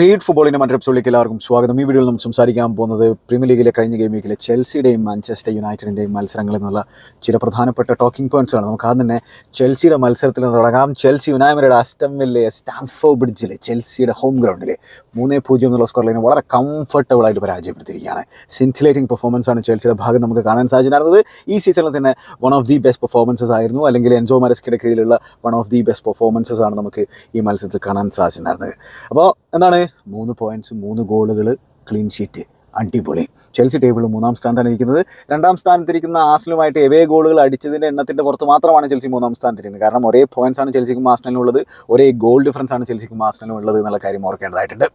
Feed ഫുട്ബോളിന്റെ മറ്റൊരു എപ്പിസോഡിലേക്ക് എല്ലാവർക്കും സ്വാഗതം. ഈ വീഡിയോയിൽ നമ്മൾ സംസാരിക്കാൻ പോകുന്നത് പ്രീമിയർ ലീഗിലെ കഴിഞ്ഞ ഗെയിം വീക്കിലെ ചെൽസിയുടെയും മാഞ്ചസ്റ്റർ യുണൈറ്റഡിന്റെയും മത്സരങ്ങളിൽ നിന്നുള്ള ചില പ്രധാനപ്പെട്ട ടോക്കിംഗ് പോയിന്റ്സാണ് നമുക്ക് ആദ്യം തന്നെ ചെൽസിയുടെ മത്സരത്തിൽ നിന്ന് തുടങ്ങാം. ചെൽസി യുണൈറ്റഡ് അസ്റ്റംവില്ലെ സ്റ്റാൻഫോ ബ്രിഡ്ജിലെ ചെൽസിയുടെ ഹോം ഗ്രൗണ്ടിൽ മൂന്ന് പൂജ്യം എന്നുള്ള സ്കോർ ലൈനെ വളരെ കംഫർട്ടബിൾ ആയിട്ട് പരാജയപ്പെടുത്തിയിരിക്കുകയാണ്. സിൻസിലേറ്റിംഗ് പെർഫോമൻസ് ആണ് ചെൽസിയുടെ ഭാഗം നമുക്ക് കാണാൻ സാധിച്ചിരുന്നത് ഈ സീസണിൽ തന്നെ one of the best performances ആയിരുന്നു. അല്ലെങ്കിൽ എൻസോ മരസ്കിയുടെ കീഴിലുള്ള one of the best performances ആണ് നമുക്ക് ഈ മത്സരത്തിൽ കാണാൻ സാധിച്ചിട്ടുണ്ടായിരുന്നത്. അപ്പോൾ എന്താണ് മൂന്ന് പോയിന്റ്സ് മൂന്ന് ഗോളുകൾ ക്ലീൻ ഷീറ്റ് അടിപൊളി. ചെൽസി ടേബിളിൽ മൂന്നാം സ്ഥാനത്താണ് ഇരിക്കുന്നത്. രണ്ടാം സ്ഥാനത്തിരിക്കുന്ന ആസ്ലുമായിട്ട് എവേ ഗോളുകൾ അടിച്ചതിന്റെ എണ്ണത്തിന്റെ പുറത്ത് മാത്രമാണ് ചെൽസി മൂന്നാം സ്ഥാനത്തിരിക്കുന്നത്. കാരണം ഒരേ പോയിന്റ്സ് ആണ് ചെൽസിക്കും ആസ്നലിനും ഉള്ളത്. ഒരേ ഗോൾ ഡിഫറൻസ് ആണ് ചെൽസിക്കും ആസ്നലിനും ഉള്ളത് എന്നുള്ള കാര്യം ഓർക്കേണ്ടതായിട്ടുണ്ട്.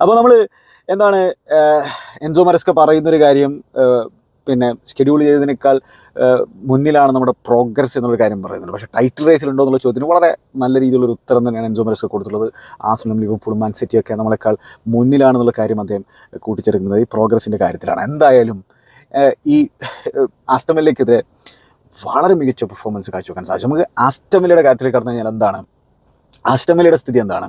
അപ്പോൾ നമ്മൾ എന്താണ് എൻസോ മരസ്ക പറയുന്നൊരു കാര്യം പിന്നെ ഷെഡ്യൂൾ ചെയ്തതിനേക്കാൾ മുന്നിലാണ് നമ്മുടെ പ്രോഗ്രസ് എന്നുള്ള കാര്യം പറയുന്നത്. പക്ഷേ ടൈറ്റിൽ റേസിൽ ഉണ്ടോ എന്നുള്ള ചോദ്യത്തിന് വളരെ നല്ല രീതിയിലുള്ള ഉത്തരം തന്നെയാണ് എൻസോ മരസ്ക കൊടുത്തുള്ളത് ആസ്ലും ലിവർപൂൾ മാൻ സിറ്റിയൊക്കെ നമ്മളെക്കാൾ മുന്നിലാണെന്നുള്ള കാര്യം അദ്ദേഹം കൂട്ടിച്ചേർക്കുന്നത് ഈ പ്രോഗ്രസിന്റെ കാര്യത്തിലാണ്. എന്തായാലും ഈ ആസ്തമലിലേക്കെതിരെ വളരെ മികച്ച പെർഫോമൻസ് കാഴ്ചവെക്കാൻ സാധിച്ചു. നമുക്ക് ആസ്റ്റമിലയുടെ കാര്യത്തിലേക്ക് കടന്നു കഴിഞ്ഞാൽ എന്താണ്? ആസ്റ്റമിലയുടെ സ്ഥിതി എന്താണ്?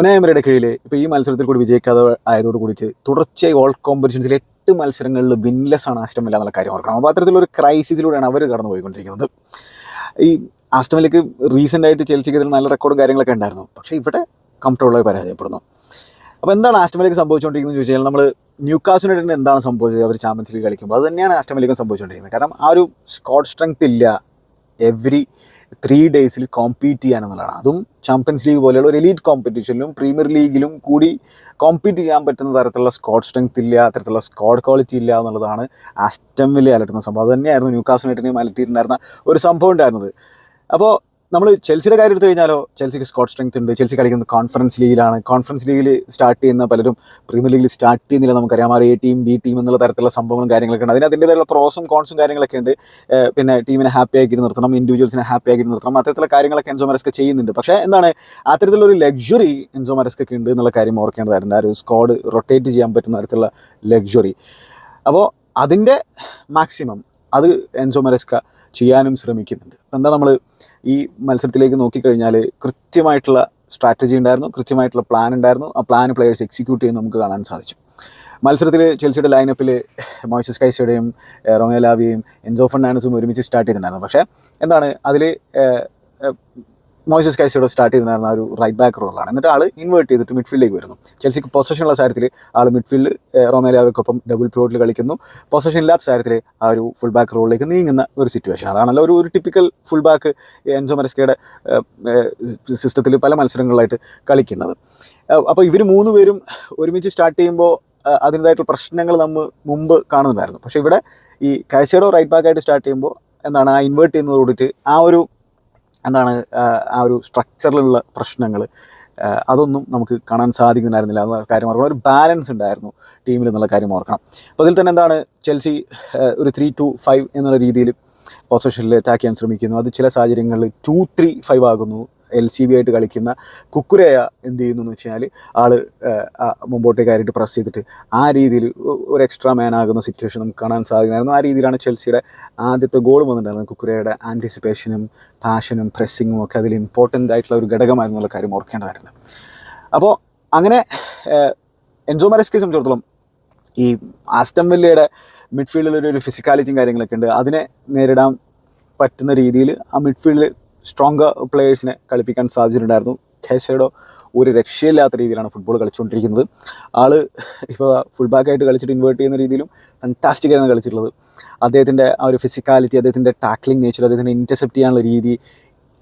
ഉനായമരയുടെ കീഴിൽ ഇപ്പോൾ ഈ മത്സരത്തിൽ കൂടി വിജയിക്കാതെ ആയതോട് കൂടി തുടർച്ചയായി ഓൾ കോമ്പറ്റീഷൻസിൽ എട്ട് മത്സരങ്ങളിൽ വിൻലെസ് ആണ് വില എന്നുള്ള കാര്യം ഓർക്കണം. അപ്പോൾ അത്തരത്തിലൊരു ക്രൈസിസിലൂടെയാണ് അവർ കടന്നു പോയിക്കൊണ്ടിരിക്കുന്നത് ഈ ആസ്റ്റമിലേക്ക് റീസെന്റ് ആയിട്ട് ഇതിൽ നല്ല റെക്കോർഡും കാര്യങ്ങളൊക്കെ ഉണ്ടായിരുന്നു. പക്ഷേ ഇവിടെ കംഫർട്ടബിളായി പരാജയപ്പെടുന്നു. അപ്പോൾ എന്താണ് ആസ്റ്റമിലേക്ക് സംഭവിച്ചുകൊണ്ടിരിക്കുന്നത് ചോദിച്ചു കഴിഞ്ഞാൽ നമ്മൾ ന്യൂക്കാസിനായിട്ട് എന്താണ് സംഭവിച്ചത്? അവർ ചാമ്പ്യൻസ് ലീഗ് കളിക്കുമ്പോൾ അത് തന്നെയാണ് ആസ്റ്റമിലേക്കും സംഭവിച്ചുകൊണ്ടിരിക്കുന്നത്. കാരണം ആ ഒരു സ്കോഡ് സ്ട്രെങ്ത് ഇല്ല. എവറി ത്രീ ഡേയ്സിൽ കോമ്പീറ്റ് ചെയ്യാനെന്നുള്ളതാണ്. അതും ചാമ്പ്യൻസ് ലീഗ് പോലെയുള്ള ഒരു എലീറ്റ് കോമ്പറ്റീഷനിലും പ്രീമിയർ ലീഗിലും കൂടി കോമ്പീറ്റ് ചെയ്യാൻ പറ്റുന്ന തരത്തിലുള്ള സ്കോഡ് സ്ട്രെങ്ത് ഇല്ല അത്തരത്തിലുള്ള സ്കോഡ് ക്വാളിറ്റി ഇല്ല എന്നുള്ളതാണ് ആസ്റ്റം വില്ലെ അലട്ടുന്ന സംഭവം. അത് തന്നെയായിരുന്നു ന്യൂക്കാസിനായിട്ടിനെയും അലട്ടിയിട്ടുണ്ടായിരുന്ന ഒരു സംഭവം ഉണ്ടായിരുന്നത്. അപ്പോൾ നമ്മൾ ചെൽസിയുടെ കാര്യം എടുത്തു കഴിഞ്ഞാലോ ചെൽസിക്ക് സ്കോട്ട് സ്ട്രെങ്ത് ഉണ്ട് ചെൽസി കളിക്കുന്നത് കോൺഫറൻസ് ലീഗിലാണ് കോൺഫറൻസ് ലീഗിൽ സ്റ്റാർട്ട് ചെയ്യുന്ന പലരും പ്രീമിയർ ലീഗിൽ സ്റ്റാർട്ട് ചെയ്യുന്നില്ല നമുക്കറിയാം. ആ എ ടീം ബി ടീം എന്നുള്ള തരത്തിലുള്ള സംഭവങ്ങളും കാര്യങ്ങളൊക്കെ ഉണ്ട്. അതിന് അതിന്റെതായുള്ള പ്രോസും കോൺസും കാര്യങ്ങളൊക്കെ ഉണ്ട്. പിന്നെ ടീമിനെ ഹാപ്പി ആക്കിയിട്ട് നിർത്തണം ഇൻഡിവിജ്വൽസിനെ ഹാപ്പി ആക്കിയിട്ട് നിർത്തണം അത്തരത്തിലുള്ള കാര്യങ്ങളൊക്കെ എൻസോ മരസ്ക ചെയ്യുന്നുണ്ട്. പക്ഷേ എന്താണ് ഒരു ലക്ഷറി എൻസോ മരസ്കൊക്കെ ഉണ്ട് എന്നുള്ള കാര്യം ഓർക്കേണ്ടതായിട്ടുണ്ട് ആ ഒരു സ്ക്വാഡ് റൊട്ടേറ്റ് ചെയ്യാൻ പറ്റുന്ന തരത്തിലുള്ള ലക്ഷറി അപ്പോൾ അതിന്റെ മാക്സിമം അത് എൻസോ മരസ്ക ചെയ്യാനും ശ്രമിക്കുന്നുണ്ട്. എന്താ നമ്മൾ ഈ മത്സരത്തിലേക്ക് നോക്കിക്കഴിഞ്ഞാൽ കൃത്യമായിട്ടുള്ള സ്ട്രാറ്റജി ഉണ്ടായിരുന്നു കൃത്യമായിട്ടുള്ള പ്ലാൻ ഉണ്ടായിരുന്നു. ആ പ്ലാൻ പ്ലെയേഴ്സ് എക്സിക്യൂട്ട് ചെയ്യുന്നത് നമുക്ക് കാണാൻ സാധിച്ചു. മത്സരത്തിൽ ചെൽസിയുടെ ലൈനപ്പിൽ മോയിസസ് കൈസയുടെയും റോമേ ലാവിയും എൻസോ ഫെർണാണ്ടസും ഒരുമിച്ച് സ്റ്റാർട്ട് ചെയ്തിട്ടുണ്ടായിരുന്നു. പക്ഷേ എന്താണ് അതിൽ മോയിസസ് കൈസയുടെ സ്റ്റാർട്ട് ചെയ്തിട്ടുണ്ടായിരുന്ന ആ ഒരു റൈറ്റ് ബാക്ക് റോളാണ് എന്നിട്ട് ആൾ ഇൻവേർട്ട് ചെയ്തിട്ട് മിഡ്ഫീൽഡിലേക്ക് വരുന്നു. ചെൽസിക്ക് പൊസഷനുള്ള കാര്യത്തിൽ ആൾ മിഡ്ഫീൽഡ് റോമേലാവയ്ക്കൊപ്പം ഡബിൾ പ്രോട്ടിൽ കളിക്കുന്നു. പൊസഷൻ ഇല്ലാത്ത കാര്യത്തിൽ ആ ഒരു ഫുൾ ബാക്ക് റോളിലേക്ക് നീങ്ങുന്ന ഒരു സിറ്റുവേഷൻ അതാണല്ലോ ഒരു ഒരു ടിപ്പിക്കൽ ഫുൾ ബാക്ക് എൻസോ മരസ്കയുടെ സിസ്റ്റത്തിൽ പല മത്സരങ്ങളിലായിട്ട് കളിക്കുന്നത്. അപ്പോൾ ഇവർ മൂന്ന് പേരും ഒരുമിച്ച് സ്റ്റാർട്ട് ചെയ്യുമ്പോൾ അതിന്റെതായിട്ടുള്ള പ്രശ്നങ്ങൾ നമ്മൾ മുമ്പ് കാണുന്നുണ്ടായിരുന്നു. പക്ഷേ ഇവിടെ ഈ കാശയുടെ റൈറ്റ് ബാക്കായിട്ട് സ്റ്റാർട്ട് ചെയ്യുമ്പോൾ എന്താണ് ആ ഇൻവേർട്ട് ചെയ്യുന്നതോടുകൂടിയിട്ട് ആ ഒരു എന്താണ് ആ, ഒരു സ്ട്രക്ചറിലുള്ള പ്രശ്നങ്ങൾ അതൊന്നും നമുക്ക് കാണാൻ സാധിക്കുന്നുണ്ടായിരുന്നില്ല എന്ന കാര്യം ഓർക്കണം. ഒരു ബാലൻസ് ഉണ്ടായിരുന്നു ടീമിൽ എന്നുള്ള കാര്യം ഓർക്കണം. അപ്പോൾ അതിൽ തന്നെ എന്താണ് ചെൽസി ഒരു ത്രീ ടു ഫൈവ് എന്നുള്ള രീതിയിൽ പൊസിഷനിൽ അറ്റാക്ക് ചെയ്യാൻ ശ്രമിക്കുന്നു. അത് ചില സാഹചര്യങ്ങളിൽ ടു ത്രീ ഫൈവ് ആകുന്നു. എൽ സി ബി ആയിട്ട് കളിക്കുന്ന കുക്കുരയ എന്ത് ചെയ്യുന്നു എന്ന് വെച്ച് കഴിഞ്ഞാൽ ആൾ മുമ്പോട്ടേക്ക് കാര്യമായിട്ട് പ്രസ് ചെയ്തിട്ട് ആ രീതിയിൽ ഒരു എക്സ്ട്രാ മാൻ ആകുന്ന സിറ്റുവേഷൻ നമുക്ക് കാണാൻ സാധിക്കുമായിരുന്നു. ആ രീതിയിലാണ് ചെൽസിയുടെ ആദ്യത്തെ ഗോൾ വന്നിട്ടുണ്ടായിരുന്നത്. കുക്കുരയുടെ ആന്റിസിപ്പേഷനും പാഷനും പ്രസ്സിങ്ങും ഒക്കെ അതിൽ ഇമ്പോർട്ടന്റ് ആയിട്ടുള്ള ഒരു ഘടകമായിരുന്നു എന്നുള്ള കാര്യം ഓർക്കേണ്ടതായിരുന്നു അപ്പോൾ അങ്ങനെ എൻസോ മരസ്കെ സംബന്ധിച്ചിടത്തോളം ഈ ആസ്റ്റം വെല്ലയുടെ മിഡ്ഫീൽഡിൽ ഒരു ഫിസിക്കാലിറ്റിയും കാര്യങ്ങളൊക്കെ ഉണ്ട്. അതിനെ നേരിടാൻ പറ്റുന്ന രീതിയിൽ ആ മിഡ്ഫീൽഡിൽ സ്ട്രോങ് പ്ലേയേഴ്സിനെ കളിപ്പിക്കാൻ സാധിച്ചിട്ടുണ്ടായിരുന്നു. ഖേസയുടെ ഒരു രക്ഷയില്ലാത്ത രീതിയിലാണ് ഫുട്ബോൾ കളിച്ചുകൊണ്ടിരിക്കുന്നത്. ആൾ ഇപ്പോൾ ഫുൾ ബാക്കായിട്ട് കളിച്ചിട്ട് ഇൻവേർട്ട് ചെയ്യുന്ന രീതിയിലും ഫാന്റാസ്റ്റിക്കായിരുന്നു കളിച്ചിട്ടുള്ളത്. അദ്ദേഹത്തിന്റെ ആ ഒരു ഫിസിക്കാലിറ്റി അദ്ദേഹത്തിന്റെ ടാക്ലിംഗ് നേച്ചർ അദ്ദേഹത്തിന്റെ ഇന്റർസെപ്റ്റ് ചെയ്യാനുള്ള രീതി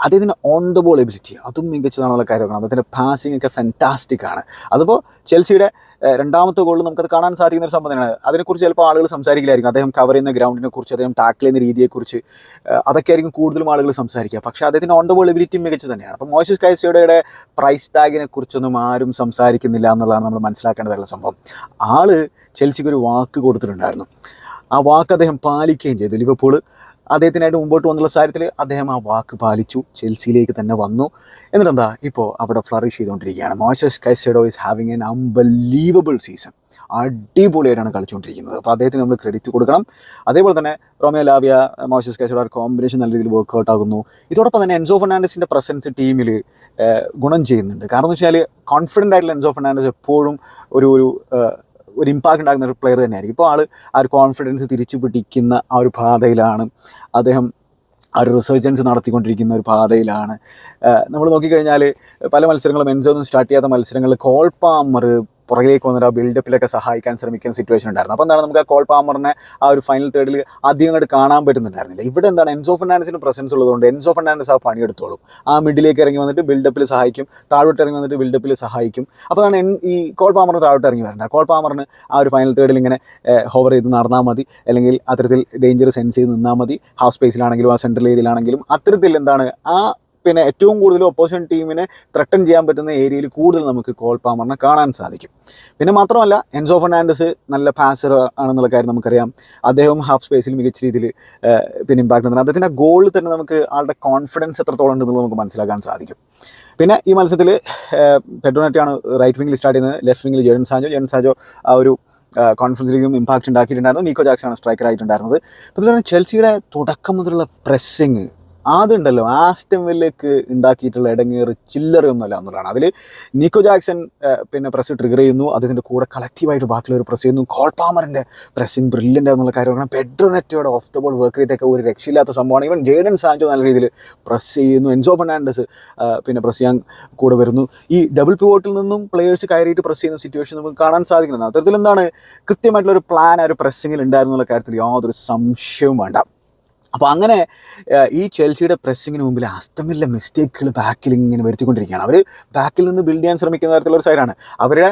അദ്ദേഹത്തിന്റെ ഓൺ ദ ബോൾ എബിലിറ്റി അതും മികച്ചതാണെന്നുള്ള കാര്യമാണ്. അദ്ദേഹത്തിന്റെ പാസിംഗ് ഒക്കെ ഫാന്റാസ്റ്റിക് ആണ്. അതിപ്പോൾ ചെൽസിയുടെ രണ്ടാമത്തെ ഗോളിൽ നമുക്കത് കാണാൻ സാധിക്കുന്ന ഒരു സംഭവമാണ് അതിനെക്കുറിച്ച് ചിലപ്പോൾ ആളുകൾ സംസാരിക്കില്ലായിരിക്കും. അദ്ദേഹം കവർ ചെയ്യുന്ന ഗ്രൗണ്ടിനെ കുറിച്ച് അദ്ദേഹം ടാക്കിൾ ചെയ്യുന്ന രീതിയെക്കുറിച്ച് അതൊക്കെ ആയിരിക്കും കൂടുതലും ആളുകൾ സംസാരിക്കുക. പക്ഷേ അദ്ദേഹത്തിന്റെ ഓൺ ദ ബോൾ എബിലിറ്റി മികച്ച തന്നെയാണ്. അപ്പോൾ മോശസ് കൈസയുടെ പ്രൈസ് ടാഗിനെ കുറിച്ചൊന്നും ആരും സംസാരിക്കുന്നില്ല എന്നുള്ളതാണ് നമ്മൾ മനസ്സിലാക്കേണ്ടതായിട്ടുള്ള സംഭവം. ആൾ ചെൽസിക്ക് ഒരു വാക്ക് കൊടുത്തിട്ടുണ്ടായിരുന്നു. ആ വാക്ക് അദ്ദേഹം പാലിക്കുകയും ചെയ്തു. ലിവർപൂൾ അദ്ദേഹത്തിനായിട്ട് മുമ്പോട്ട് വന്നുള്ള കാര്യത്തിൽ അദ്ദേഹം ആ വാക്ക് പാലിച്ചു ചെൽസിയിലേക്ക് തന്നെ വന്നു. എന്നിട്ട് എന്താ ഇപ്പോൾ അവിടെ ഫ്ലറിഷ് ചെയ്തുകൊണ്ടിരിക്കുകയാണ്. Moises Caicedo is having an unbelievable season അടിപൊളിയായിട്ടാണ് കളിച്ചുകൊണ്ടിരിക്കുന്നത്. അപ്പോൾ അദ്ദേഹത്തിന് നമ്മൾ ക്രെഡിറ്റ് കൊടുക്കണം. അതേപോലെ തന്നെ Romeo Lavia Moises Caicedo combination നല്ല രീതിയിൽ വർക്ക്ഔട്ട് ആകുന്നു. ഇതോടൊപ്പം തന്നെ എൻസോ ഫെർണാണ്ടസിന്റെ പ്രസൻസ് ടീമിൽ ഗുണം ചെയ്യുന്നുണ്ട്. കാരണം എന്ന് വെച്ചാൽ കോൺഫിഡന്റ് ആയിട്ടുള്ള എൻസോ ഫെർണാണ്ടസ് എപ്പോഴും ഒരു ഒരു ഒരു ഇമ്പാക്റ്റ് ഉണ്ടാക്കുന്ന ഒരു പ്ലെയർ തന്നെയായിരിക്കും. ഇപ്പോൾ ആൾ ആ ഒരു കോൺഫിഡൻസ് തിരിച്ചു പിടിക്കുന്ന ആ ഒരു പാതയിലാണ് അദ്ദേഹം ആ ഒരു റിസർജൻസ് നടത്തിക്കൊണ്ടിരിക്കുന്ന ഒരു പാതയിലാണ്. നമ്മൾ നോക്കിക്കഴിഞ്ഞാൽ പല മത്സരങ്ങളും എൻസോ ഒന്നും സ്റ്റാർട്ട് ചെയ്യാത്ത മത്സരങ്ങളിൽ കോൾ പാമർ പുറകിലേക്ക് വന്നിട്ട് ആ ബിൽഡപ്പിലൊക്കെ സഹായിക്കാൻ ശ്രമിക്കുന്ന സിറ്റുവേഷൻ ഉണ്ടായിരുന്നു. അപ്പോൾ എന്താണ് നമുക്ക് ആ കോൾ പാമറിനെ ആ ഒരു ഫൈനൽ തേർഡിൽ അധികം അങ്ങോട്ട് കാണാൻ പറ്റുന്നുണ്ടായിരുന്നില്ല. ഇവിടെ എന്താണ് എൻസോ ഫെർണാൻഡസിന് പ്രസൻസ് ഉള്ളതുകൊണ്ട് എൻസോ ഫെർണാൻഡസ് ആ പണിയെടുത്തോളും. ആ മിഡിലേക്ക് ഇറങ്ങി വന്നിട്ട് ബിൽഡപ്പിൽ സഹായിക്കും. താഴോട്ട് ഇറങ്ങി വന്നിട്ട് ബിൽഡപ്പിൽ സഹായിക്കും. അപ്പോൾ അതാണ് ഈ കോൾ പാമറിന് താഴോട്ട് ഇറങ്ങി വരേണ്ട കോൾ പാമറിന് ആ ഒരു ഫൈനൽ തേർഡിൽ ഇങ്ങനെ ഹോവർ ചെയ്ത് നടന്നാൽ മതി. അല്ലെങ്കിൽ അത്തരത്തിൽ ഡേഞ്ചർ സെൻസ് ചെയ്ത് നിന്നാൽ മതി. ഹാഫ് സ്പേസിലാണെങ്കിലും ആ സെൻട്രൽ ഏരിയയിലാണെങ്കിലും അത്തരത്തിൽ എന്താണ് ആ പിന്നെ ഏറ്റവും കൂടുതൽ ഓപ്പോസിഷൻ ടീമിനെ ത്രട്ടൺ ചെയ്യാൻ പറ്റുന്ന ഏരിയയിൽ കൂടുതൽ നമുക്ക് കോൾ പാമറിനെ കാണാൻ സാധിക്കും. പിന്നെ മാത്രമല്ല എൻസോ ഫെർണാണ്ടസ് നല്ല പാസർ ആണെന്നുള്ള കാര്യം നമുക്കറിയാം. അദ്ദേഹം ഹാഫ് സ്പേസിൽ മികച്ച രീതിയിൽ പിന്നെ ഇമ്പാക്ട് തന്നെ അദ്ദേഹത്തിന്റെ ഗോളിൽ തന്നെ നമുക്ക് ആളുടെ കോൺഫിഡൻസ് എത്രത്തോളം ഉണ്ടെന്നുള്ളത് നമുക്ക് മനസ്സിലാക്കാൻ സാധിക്കും. പിന്നെ ഈ മത്സരത്തിൽ പെഡ്രോനെറ്റാണ് റൈറ്റ് വിങ്ങിൽ സ്റ്റാർട്ട് ചെയ്യുന്നത്. ലെഫ്റ്റ് വിങ്ങിൽ ജെഡൻ സാജോ ജെഡൻ സാജോ ആ ഒരു കോൺഫറൻസിലേക്കും ഇമ്പാക്റ്റ് ഉണ്ടാക്കിയിട്ടുണ്ടായിരുന്നു. നീക്കോ Jackson striker ആയിട്ടുണ്ടായിരുന്നത്. അപ്പോൾ തന്നെ ചെൽസിയുടെ തുടക്കം മുതലുള്ള പ്രസ്സിങ് അതുണ്ടല്ലോ ആസ്റ്റം വില്ലക്ക് ഉണ്ടാക്കിയിട്ടുള്ള ഇടങ്ങേറ് ചില്ലറയൊന്നുമല്ല എന്നുള്ളതാണ്. അതിൽ നിക്കോ ജാക്സൺ പിന്നെ പ്രസ് ട്രിഗർ ചെയ്യുന്നു. അതിന്റെ കൂടെ കളക്റ്റീവായിട്ട് ബാക്കിയുള്ളവർ പ്രസ് ചെയ്യുന്നു. കോൾ പാമറിന്റെ പ്രസ്സിങ് ബ്രില്യന്റ് എന്നുള്ള കാര്യം പറഞ്ഞാൽ പെഡ്രോനെറ്റോയുടെ off the ball work rate ഒക്കെ ഒരു രക്ഷയില്ലാത്ത സംഭവമാണ്. ഇവൻ ജേഡൻ സാഞ്ചോ നല്ല രീതിയിൽ പ്രസ് ചെയ്യുന്നു. എൻസോ ഫെർണാണ്ടസ് പിന്നെ പ്രസ് ചെയ്യാൻ കൂടെ വരുന്നു. ഈ ഡബിൾ പിവോട്ടിൽ നിന്നും പ്ലെയേഴ്സ് കയറിയിട്ട് പ്രസ് ചെയ്യുന്ന സിറ്റുവേഷൻ നമുക്ക് കാണാൻ സാധിക്കുന്നുണ്ട് അത്തരത്തിൽ എന്താണ് കൃത്യമായിട്ടുള്ള ഒരു പ്ലാൻ ആ ഒരു പ്രസ്സിങ്ങിൽ ഉണ്ടായിരുന്നുള്ള കാര്യത്തിൽ യാതൊരു സംശയവും വേണ്ട. അപ്പോൾ അങ്ങനെ ഈ ചെൽസിയുടെ പ്രസ്സിങ്ങിന് മുമ്പിൽ അസ്തമില്ല മിസ്റ്റേക്കുകൾ ബാക്കിൽ ഇങ്ങനെ വരുത്തിക്കൊണ്ടിരിക്കുകയാണ്. അവർ ബാക്കിൽ നിന്ന് ബിൽഡ് ചെയ്യാൻ ശ്രമിക്കുന്ന തരത്തിലുള്ള ഒരു സൈഡാണ്. അവരുടെ